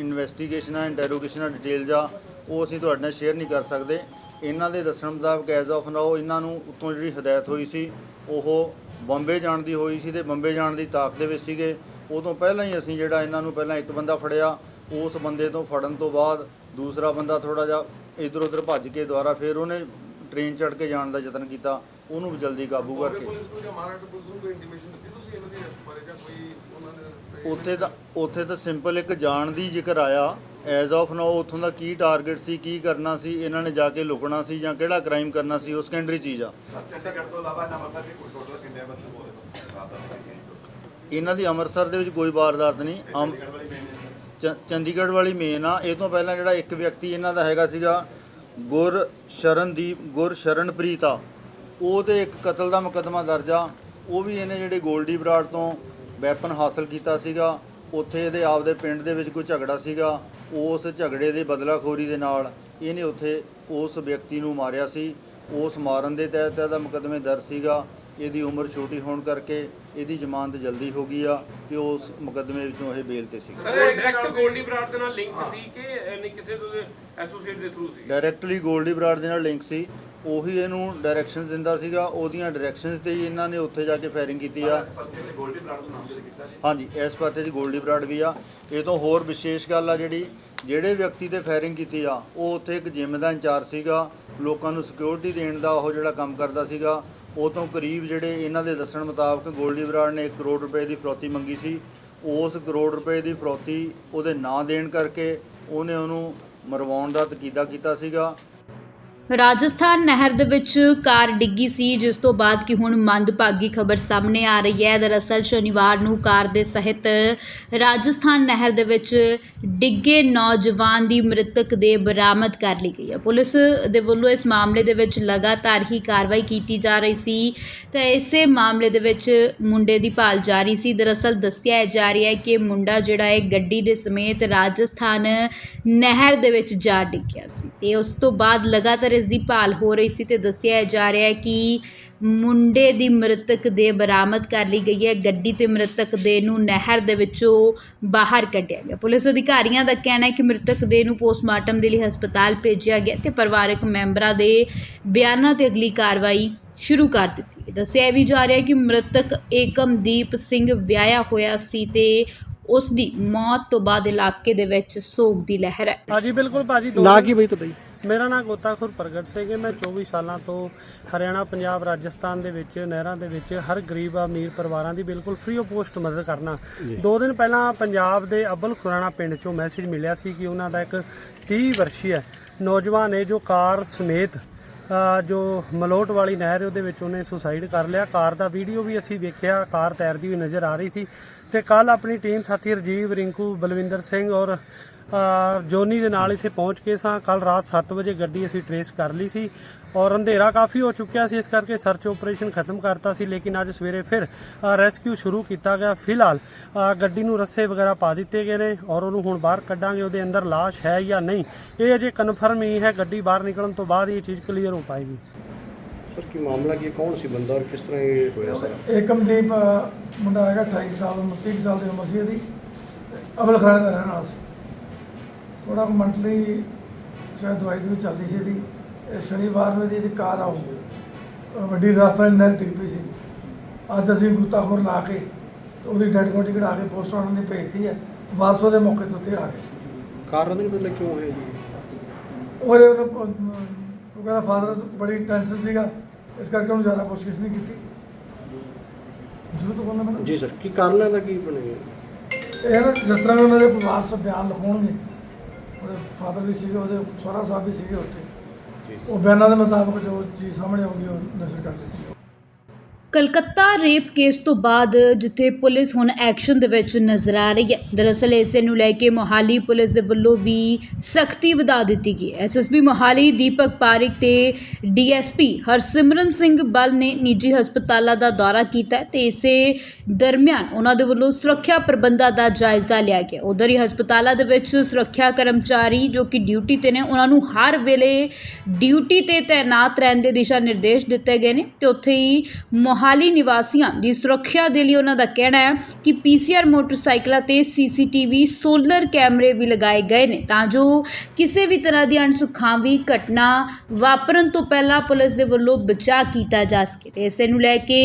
ਇਨਵੈਸਟੀਗੇਸ਼ਨਾਂ ਇੰਟਰੋਗੇਸ਼ਨਾਂ ਡਿਟੇਲਸ ਆ ਉਹ ਅਸੀਂ ਤੁਹਾਡੇ ਨਾਲ ਸ਼ੇਅਰ ਨਹੀਂ ਕਰ ਸਕਦੇ। ਇਹਨਾਂ ਦੇ ਦੱਸਣ ਮੁਤਾਬਕ ਐਜ਼ ਆਫ ਨਾਓ ਇਹਨਾਂ ਨੂੰ ਉੱਤੋਂ ਜਿਹੜੀ ਹਦਾਇਤ ਹੋਈ ਸੀ, ਉਹ ਬੰਬੇ ਜਾਣ ਦੀ ਹੋਈ ਸੀ ਤੇ ਬੰਬੇ ਜਾਣ ਦੀ ਤਾਕ ਦੇ ਵਿੱਚ ਸੀਗੇ। ਉਹ ਤੋਂ ਪਹਿਲਾਂ ਹੀ ਅਸੀਂ ਜਿਹੜਾ ਇਹਨਾਂ ਨੂੰ ਪਹਿਲਾਂ ਇੱਕ ਬੰਦਾ ਫੜਿਆ, ਉਸ ਬੰਦੇ ਤੋਂ ਫੜਨ ਤੋਂ ਬਾਅਦ ਦੂਸਰਾ ਬੰਦਾ ਥੋੜਾ ਜਿਹਾ ਇਧਰ ਉਧਰ ਭੱਜ ਕੇ ਦੁਬਾਰਾ ਫਿਰ ਉਹਨੇ ਟ੍ਰੇਨ ਚੜ੍ਹ ਕੇ ਜਾਣ ਦਾ ਯਤਨ ਕੀਤਾ ਉਹਨੂੰ ਵੀ ਜਲਦੀ ਕਾਬੂ ਕਰਕੇ। ਪੁਲਿਸ ਨੂੰ ਜਾਂ ਮਹਾਰਾਸ਼ਟਰ ਪੁਲਿਸ ਨੂੰ ਕੋਈ ਇੰਟੀਮੇਸ਼ਨ ਦਿੱਤੀ ਤੁਸੀਂ ਇਹਨਾਂ ਦੀ ਬਾਰੇ ਜਾਂ ਕੋਈ ਉਹਨਾਂ ਨੇ ਉੱਥੇ ਤਾਂ ਉੱਥੇ ਤਾਂ ਸਿੰਪਲ ਇੱਕ ਜਾਣ ਦੀ ਜ਼ਿਕਰ ਆਇਆ ਐਜ਼ ਆਫ ਨਾਓ ਉੱਥੋਂ ਦਾ ਕੀ ਟਾਰਗੇਟ ਸੀ ਕੀ ਕਰਨਾ ਸੀ ਇਹਨਾਂ ਨੇ ਜਾ ਕੇ ਲੁਕਣਾ ਸੀ ਜਾਂ ਕਿਹੜਾ ਕ੍ਰਾਈਮ ਕਰਨਾ ਸੀ ਉਹ ਸੈਕੰਡਰੀ ਚੀਜ਼ ਆ। ਇਹਨਾਂ ਦੀ ਅੰਮ੍ਰਿਤਸਰ ਦੇ ਵਿੱਚ ਕੋਈ ਵਾਰਦਾਤ ਨਹੀਂ ਚੰਡੀਗੜ੍ਹ ਵਾਲੀ ਮੇਨ ਆ ਇਹ ਤੋਂ ਪਹਿਲਾਂ ਜਿਹੜਾ ਇੱਕ ਵਿਅਕਤੀ ਇਹਨਾਂ ਦਾ ਹੈਗਾ ਸੀਗਾ ਗੁਰ ਸ਼ਰਨਦੀਪ ਗੁਰ ਸ਼ਰਨਪ੍ਰੀਤ ਆ ਉਹ ਤੇ ਇੱਕ ਕਤਲ ਦਾ ਮੁਕੱਦਮਾ ਦਰਜ ਆ। ਉਹ ਵੀ ਇਹਨੇ ਜਿਹੜੇ ਗੋਲਡੀ ਬਰਾੜ ਤੋਂ ਵੈਪਨ ਹਾਸਲ ਕੀਤਾ ਸੀਗਾ, ਉੱਥੇ ਇਹਦੇ ਆਪਦੇ ਪਿੰਡ ਦੇ ਵਿੱਚ ਕੋਈ ਝਗੜਾ ਸੀਗਾ। ਉਸ ਝਗੜੇ ਦੇ ਬਦਲਾਖੋਰੀ ਦੇ ਨਾਲ ਇਹਨੇ ਉੱਥੇ ਉਸ ਵਿਅਕਤੀ ਨੂੰ ਮਾਰਿਆ ਸੀ। ਉਸ ਮਾਰਨ ਦੇ ਤਹਿਤ ਇਹਦਾ ਮੁਕੱਦਮੇ ਦਰਜ ਸੀਗਾ। ਇਹਦੀ ਉਮਰ ਛੋਟੀ ਹੋਣ ਕਰਕੇ ਇਹਦੀ ਜ਼ਮਾਨਤ ਜਲਦੀ ਹੋ ਗਈ ਆ ਤੇ ਉਸ ਮੁਕੱਦਮੇ ਵਿੱਚੋਂ ਇਹ ਬੇਲ ਤੇ ਸੀ। ਸਰ ਡਾਇਰੈਕਟ ਗੋਲਡੀ ਬਰਾੜ ਦੇ ਨਾਲ ਲਿੰਕ ਸੀ ਕਿ ਨਹੀਂ ਕਿਸੇ ਦੇ ਐਸੋਸੀਏਟ ਦੇ ਥਰੂ ਸੀ? ਡਾਇਰੈਕਟਲੀ ਗੋਲਡੀ ਬਰਾੜ ਦੇ ਨਾਲ ਲਿੰਕ ਸੀ। ਉਹੀ ਇਹਨੂੰ ਡਾਇਰੈਕਸ਼ਨਸ ਦਿੰਦਾ ਸੀਗਾ। ਉਹਦੀਆਂ ਡਾਇਰੈਕਸ਼ਨਸ ਤੇ ਹੀ ਇਹਨਾਂ ਨੇ ਉੱਥੇ ਜਾ ਕੇ ਫਾਇਰਿੰਗ ਕੀਤੀ ਆ। ਹਾਂਜੀ ਇਸ ਪਰਚੇ 'ਚ ਗੋਲਡੀ ਬਰਾੜ ਵੀ ਆ। ਇਹ ਤੋਂ ਹੋਰ ਵਿਸ਼ੇਸ਼ ਗੱਲ ਆ ਜਿਹੜੀ ਜਿਹੜੇ ਵਿਅਕਤੀ ਤੇ ਫਾਇਰਿੰਗ ਕੀਤੀ ਆ ਉਹ ਉੱਥੇ ਇੱਕ ਜਿਮ ਦਾ ਇੰਚਾਰਜ ਸੀਗਾ। ਲੋਕਾਂ ਨੂੰ ਸਿਕਿਉਰਿਟੀ ਦੇਣ ਦਾ ਉਹ ਜਿਹੜਾ ਕੰਮ ਕਰਦਾ ਸੀਗਾ। ਉਹ ਤੋਂ ਕਰੀਬ ਜਿਹੜੇ ਇਹਨਾਂ ਦੇ ਦੱਸਣ ਮੁਤਾਬਕ ਗੋਲਡੀ ਬਰਾੜ ਨੇ 1 ਕਰੋੜ ਰੁਪਏ ਦੀ ਫਰੋਤੀ ਮੰਗੀ ਸੀ। ਉਸ ਕਰੋੜ ਰੁਪਏ ਦੀ ਫਰੋਤੀ ਉਹਦੇ ਨਾਂ ਦੇਣ ਕਰਕੇ ਉਹਨੇ ਉਹਨੂੰ ਮਰਵਾਉਣ ਦਾ ਤਕੀਦਾ ਕੀਤਾ ਸੀਗਾ। ਰਾਜਸਥਾਨ ਨਹਿਰ ਦੇ ਵਿੱਚ ਕਾਰ ਡਿੱਗੀ ਸੀ, ਜਿਸ ਤੋਂ ਬਾਅਦ ਕਿ ਹੁਣ ਮੰਦਭਾਗੀ ਖਬਰ ਸਾਹਮਣੇ ਆ ਰਹੀ ਹੈ। ਦਰਅਸਲ ਸ਼ਨੀਵਾਰ ਨੂੰ ਕਾਰ ਦੇ ਸਹਿਤ ਰਾਜਸਥਾਨ ਨਹਿਰ ਦੇ ਵਿੱਚ ਡਿੱਗੇ ਨੌਜਵਾਨ ਦੀ ਮ੍ਰਿਤਕ ਦੇ ਬਰਾਮਦ ਕਰ ਲਈ ਗਈ ਹੈ। ਪੁਲਿਸ ਦੇ ਵੱਲੋਂ ਇਸ ਮਾਮਲੇ ਦੇ ਵਿੱਚ ਲਗਾਤਾਰ ਹੀ ਕਾਰਵਾਈ ਕੀਤੀ ਜਾ ਰਹੀ ਸੀ ਤੇ ਇਸੇ ਮਾਮਲੇ ਦੇ ਵਿੱਚ ਮੁੰਡੇ ਦੀ ਭਾਲ ਜਾਰੀ ਸੀ। ਦਰਅਸਲ ਦੱਸਿਆ ਜਾ ਰਿਹਾ ਹੈ ਕਿ ਮੁੰਡਾ ਜਿਹੜਾ ਹੈ, ਗੱਡੀ ਦੇ ਸਮੇਤ ਰਾਜਸਥਾਨ ਨਹਿਰ ਦੇ ਵਿੱਚ ਜਾ ਡਿੱਗਿਆ ਸੀ ਤੇ ਉਸ ਤੋਂ ਬਾਅਦ ਲਗਾਤਾਰ ਇਸ ਦੀ ਭਾਲ ਹੋ ਰਹੀ ਸੀ ਤੇ ਦੱਸਿਆ ਜਾ ਰਿਹਾ ਹੈ ਕਿ ਮੁੰਡੇ ਦੀ ਮ੍ਰਿਤਕ ਦੇ ਬਰਾਮਦ ਕਰ ਲਈ ਗਈ ਹੈ। ਗੱਡੀ ਤੇ ਮ੍ਰਿਤਕ ਦੇ ਨੂੰ ਨਹਿਰ ਦੇ ਵਿੱਚੋਂ ਬਾਹਰ ਕੱਢਿਆ ਗਿਆ। ਪੁਲਿਸ ਅਧਿਕਾਰੀਆਂ ਦਾ ਕਹਿਣਾ ਹੈ ਕਿ ਮ੍ਰਿਤਕ ਦੇ ਨੂੰ ਪੋਸਟਮਾਰਟਮ ਦੇ ਲਈ ਹਸਪਤਾਲ ਭੇਜਿਆ ਗਿਆ ਤੇ ਪਰਿਵਾਰਕ ਮੈਂਬਰਾਂ ਦੇ ਬਿਆਨਾਂ ਤੇ ਅਗਲੀ ਕਾਰਵਾਈ ਸ਼ੁਰੂ ਕਰ ਦਿੱਤੀ ਹੈ ਦੱਸਿਆ ਵੀ ਜਾ ਰਿਹਾ ਹੈ ਕਿ ਮ੍ਰਿਤਕ ਏਕਮਦੀਪ ਸਿੰਘ ਵਿਆਹਿਆ ਹੋਇਆ ਸੀ ਤੇ ਉਸ ਦੀ ਮੌਤ ਤੋਂ ਬਾਅਦ ਇਲਾਕੇ ਦੇ ਵਿੱਚ ਸੋਗ ਦੀ ਲਹਿਰ ਹੈ। ਹਾਂਜੀ ਬਿਲਕੁਲ ਭਾਜੀ ਦੋ ਨਾ ਕੀ ਬਈ ਤੁਹਾਡਾ ਮੇਰਾ ਨਾਮ ਗੋਤਾਖੁਰ ਪ੍ਰਗਟ ਸਿੰਘ ਹੈ। ਮੈਂ 24 ਸਾਲਾਂ ਤੋਂ ਹਰਿਆਣਾ ਪੰਜਾਬ ਰਾਜਸਥਾਨ ਦੇ ਵਿੱਚ ਨਹਿਰਾਂ ਦੇ ਵਿੱਚ ਹਰ ਗਰੀਬ ਅਮੀਰ ਪਰਿਵਾਰਾਂ ਦੀ ਬਿਲਕੁਲ ਫ੍ਰੀ ਆਫ ਪੋਸਟ ਮਦਦ ਕਰਨਾ। ਦੋ ਦਿਨ ਪਹਿਲਾਂ ਪੰਜਾਬ ਦੇ ਅਬਲ ਖੁਰਾਣਾ ਪਿੰਡ ਚੋਂ ਮੈਸੇਜ ਮਿਲਿਆ ਸੀ ਕਿ ਉਹਨਾਂ ਦਾ ਇੱਕ 30 ਵਰਸ਼ੀ ਹੈ। ਨੌਜਵਾਨ ਹੈ ਜੋ ਕਾਰ ਸਮੇਤ ਜੋ ਮਲੋਟ ਵਾਲੀ ਨਹਿਰ ਉਹਦੇ ਵਿੱਚ ਉਹਨੇ ਸੁਸਾਈਡ ਕਰ ਲਿਆ। ਕਾਰ ਦਾ ਵੀਡੀਓ ਵੀ ਅਸੀਂ ਵੇਖਿਆ ਕਾਰ ਤੈਰਦੀ ਹੋਈ ਨਜ਼ਰ ਆ ਰਹੀ ਸੀ। ਤੇ ਕੱਲ ਆਪਣੀ ਟੀਮ ਸਾਥੀ ਰਜੀਵ ਰਿੰਕੂ ਬਲਵਿੰਦਰ ਸਿੰਘ ਔਰ ਜੋਨੀ ਦੇ ਨਾਲ ਇੱਥੇ ਪਹੁੰਚ ਕੇ ਸਾਂ। ਕੱਲ ਰਾਤ 7 ਵਜੇ ਗੱਡੀ ਅਸੀਂ ਟਰੇਸ ਕਰ ਲਈ ਸੀ ਔਰ ਅੰਧੇਰਾ ਕਾਫੀ ਹੋ ਚੁੱਕਿਆ ਸੀ ਇਸ ਕਰਕੇ ਸਰਚ ਆਪਰੇਸ਼ਨ ਖਤਮ ਕਰਤਾ ਸੀ ਲੇਕਿਨ ਅੱਜ ਸਵੇਰੇ ਫਿਰ ਰੈਸਕਿਊ ਸ਼ੁਰੂ ਕੀਤਾ ਗਿਆ। ਫਿਲਹਾਲ ਗੱਡੀ ਨੂੰ ਰੱਸੇ ਵਗੈਰਾ ਪਾ ਦਿੱਤੇ ਗਏ ਨੇ ਔਰ ਉਹਨੂੰ ਹੁਣ ਬਾਹਰ ਕੱਢਾਂਗੇ ਉਹਦੇ ਅੰਦਰ ਲਾਸ਼ ਹੈ ਜਾਂ ਨਹੀਂ ਇਹ ਅਜੇ ਕਨਫਰਮ ਹੀ ਹੈ। ਗੱਡੀ ਬਾਹਰ ਨਿਕਲਣ ਤੋਂ ਬਾਅਦ ਇਹ ਚੀਜ਼ ਕਲੀਅਰ ਹੋ ਪਾਏਗੀ। ਸਰ ਕੀ ਮਾਮਲਾ ਕੀ? ਕੌਣ ਸੀ ਬੰਦਾ ਔਰ ਕਿਸ ਤਰ੍ਹਾਂ ਇਹ ਹੋਇਆ ਸਾਰਾ? ਏਕਮਦੀਪ ਮੁੰਡਾ ਹੈਗਾ 28 ਸਾਲ 29 ਸਾਲ ਦੀ ਉਮਰ ਸੀ ਇਹਦੀ ਅਬਲ ਖਰਾਣੇ ਦਾ ਰਹਿਣ ਵਾਲਾ ਸੀ। ਥੋੜਾ ਕੁ ਮੰਟਲੀ ਸ਼ਾਇਦ ਦਵਾਈ ਦੀ ਚੱਲਦੀ ਸੀ ਇਹ ਸ਼ਨੀਵਾਰ ਨੂੰ ਇਹਦੀ ਕਾਰ ਆਉ ਵੱਡੀ ਰਸਤਾ ਨਹਿਰ ਡਿੱਗ ਪਈ ਸੀ। ਅੱਜ ਅਸੀਂ ਗੁੱਤਾਖੋਰ ਲਾ ਕੇ ਤੇ ਉਹਦੀ ਡੈਡ ਬੋਡੀ ਕਢਾ ਕੇ ਪੋਸਟਮਾਰਟਮ ਦੀ ਭੇਜਤੀ ਹੈ। ਵਾਰਸੋ ਦੇ ਮੌਕੇ ਤੇ ਉੱਤੇ ਆ ਗਏ ਸੀ। ਕਾਰਨ ਨਹੀਂ ਪਤਾ ਕਿਉਂ ਹੋਇਆ ਜੀ? ਉਹਦੇ ਉਹ ਕਹਿੰਦਾ ਫਾਦਰ ਬੜੀ ਟੈਨਸ਼ਨ ਸੀਗਾ। ਇਸ ਕਰਕੇ ਉਹਨੂੰ ਜ਼ਿਆਦਾ ਪੁੱਛਗਿੱਛ ਨਹੀਂ ਕੀਤੀ। ਜ਼ਰੂਰ ਤੋਂ ਕੋਲ ਮੈਨੂੰ? ਜੀ ਸਰ ਕੀ ਕਾਰਨ ਹੈ ਕੀ ਬਣੇ ਇਹ ਨਾ ਜਿਸ ਤਰ੍ਹਾਂ ਉਹਨਾਂ ਦੇ ਪਰਿਵਾਰ ਸਭ ਬਿਆਨ ਲਿਖਾਉਣਗੇ। ਉਹਦੇ ਫਾਦਰ ਵੀ ਸੀਗੇ ਉਹਦੇ ਸਹੁਰਾ ਸਾਹਿਬ ਵੀ ਸੀਗੇ ਉੱਥੇ। ਉਹ ਬਿਆਨਾਂ ਦੇ ਮੁਤਾਬਕ ਜੋ ਚੀਜ਼ ਸਾਹਮਣੇ ਆਉਂਦੀ ਉਹ ਨਸ਼ਰ ਕਰ ਦਿੱਤੀ। ਕਲਕੱਤਾ ਰੇਪ ਕੇਸ ਤੋਂ ਬਾਅਦ ਜਿੱਥੇ ਪੁਲਿਸ ਹੁਣ ਐਕਸ਼ਨ ਦੇ ਵਿੱਚ ਨਜ਼ਰ ਆ ਰਹੀ ਹੈ। ਦਰਅਸਲ ਇਸੇ ਨੂੰ ਲੈ ਕੇ ਮੋਹਾਲੀ ਪੁਲਿਸ ਦੇ ਵੱਲੋਂ ਵੀ ਸਖਤੀ ਵਧਾ ਦਿੱਤੀ ਗਈ। ਹੈ ਐਸਐਸਪੀ ਮੋਹਾਲੀ ਦੀਪਕ ਪਾਰਿਕ ਤੇ ਡੀਐਸਪੀ ਹਰਸਿਮਰਨ ਸਿੰਘ ਬਲ ਨੇ ਨਿੱਜੀ ਹਸਪਤਾਲਾਂ ਦਾ ਦੌਰਾ ਕੀਤਾ ਹੈ ਤੇ ਇਸੇ ਦਰਮਿਆਨ ਉਹਨਾਂ ਦੇ ਵੱਲੋਂ ਸੁਰੱਖਿਆ ਪ੍ਰਬੰਧਾਂ ਦਾ ਜਾਇਜ਼ਾ ਲਿਆ ਗਿਆ। ਉਧਰ ਹੀ ਹਸਪਤਾਲਾਂ ਦੇ ਵਿੱਚ ਸੁਰੱਖਿਆ ਕਰਮਚਾਰੀ ਜੋ ਕਿ ਡਿਊਟੀ ਤੇ ਨੇ, ਉਹਨਾਂ ਨੂੰ ਹਰ ਵੇਲੇ ਡਿਊਟੀ ਤੇ ਤਾਇਨਾਤ ਰਹਿਣ ਦੇ ਦਿਸ਼ਾ ਨਿਰਦੇਸ਼ ਦਿੱਤੇ ਗਏ ਨੇ ਤੇ ਉੱਥੇ ਹੀ ਮੋਹਾਲੀ ਨਿਵਾਸੀਆਂ ਦੀ ਸੁਰੱਖਿਆ ਦੇ ਲਈ ਉਹਨਾਂ ਦਾ ਕਹਿਣਾ ਹੈ ਕਿ ਪੀਸੀਆਰ ਮੋਟਰਸਾਈਕਲਾਂ ਤੇ ਸੀਸੀਟੀਵੀ ਸੋਲਰ ਕੈਮਰੇ ਵੀ ਲਗਾਏ ਗਏ ਨੇ। ਤਾਂ ਜੋ ਕਿਸੇ ਵੀ ਤਰ੍ਹਾਂ ਦੀ ਅਣਸੁਖਾਵੀ ਘਟਨਾ ਵਾਪਰਨ ਤੋਂ ਪਹਿਲਾਂ ਪੁਲਿਸ ਦੇ ਵੱਲੋਂ ਬਚਾਅ ਕੀਤਾ ਜਾ ਸਕੇ ਤੇ ਇਸੇ ਨੂੰ ਲੈ ਕੇ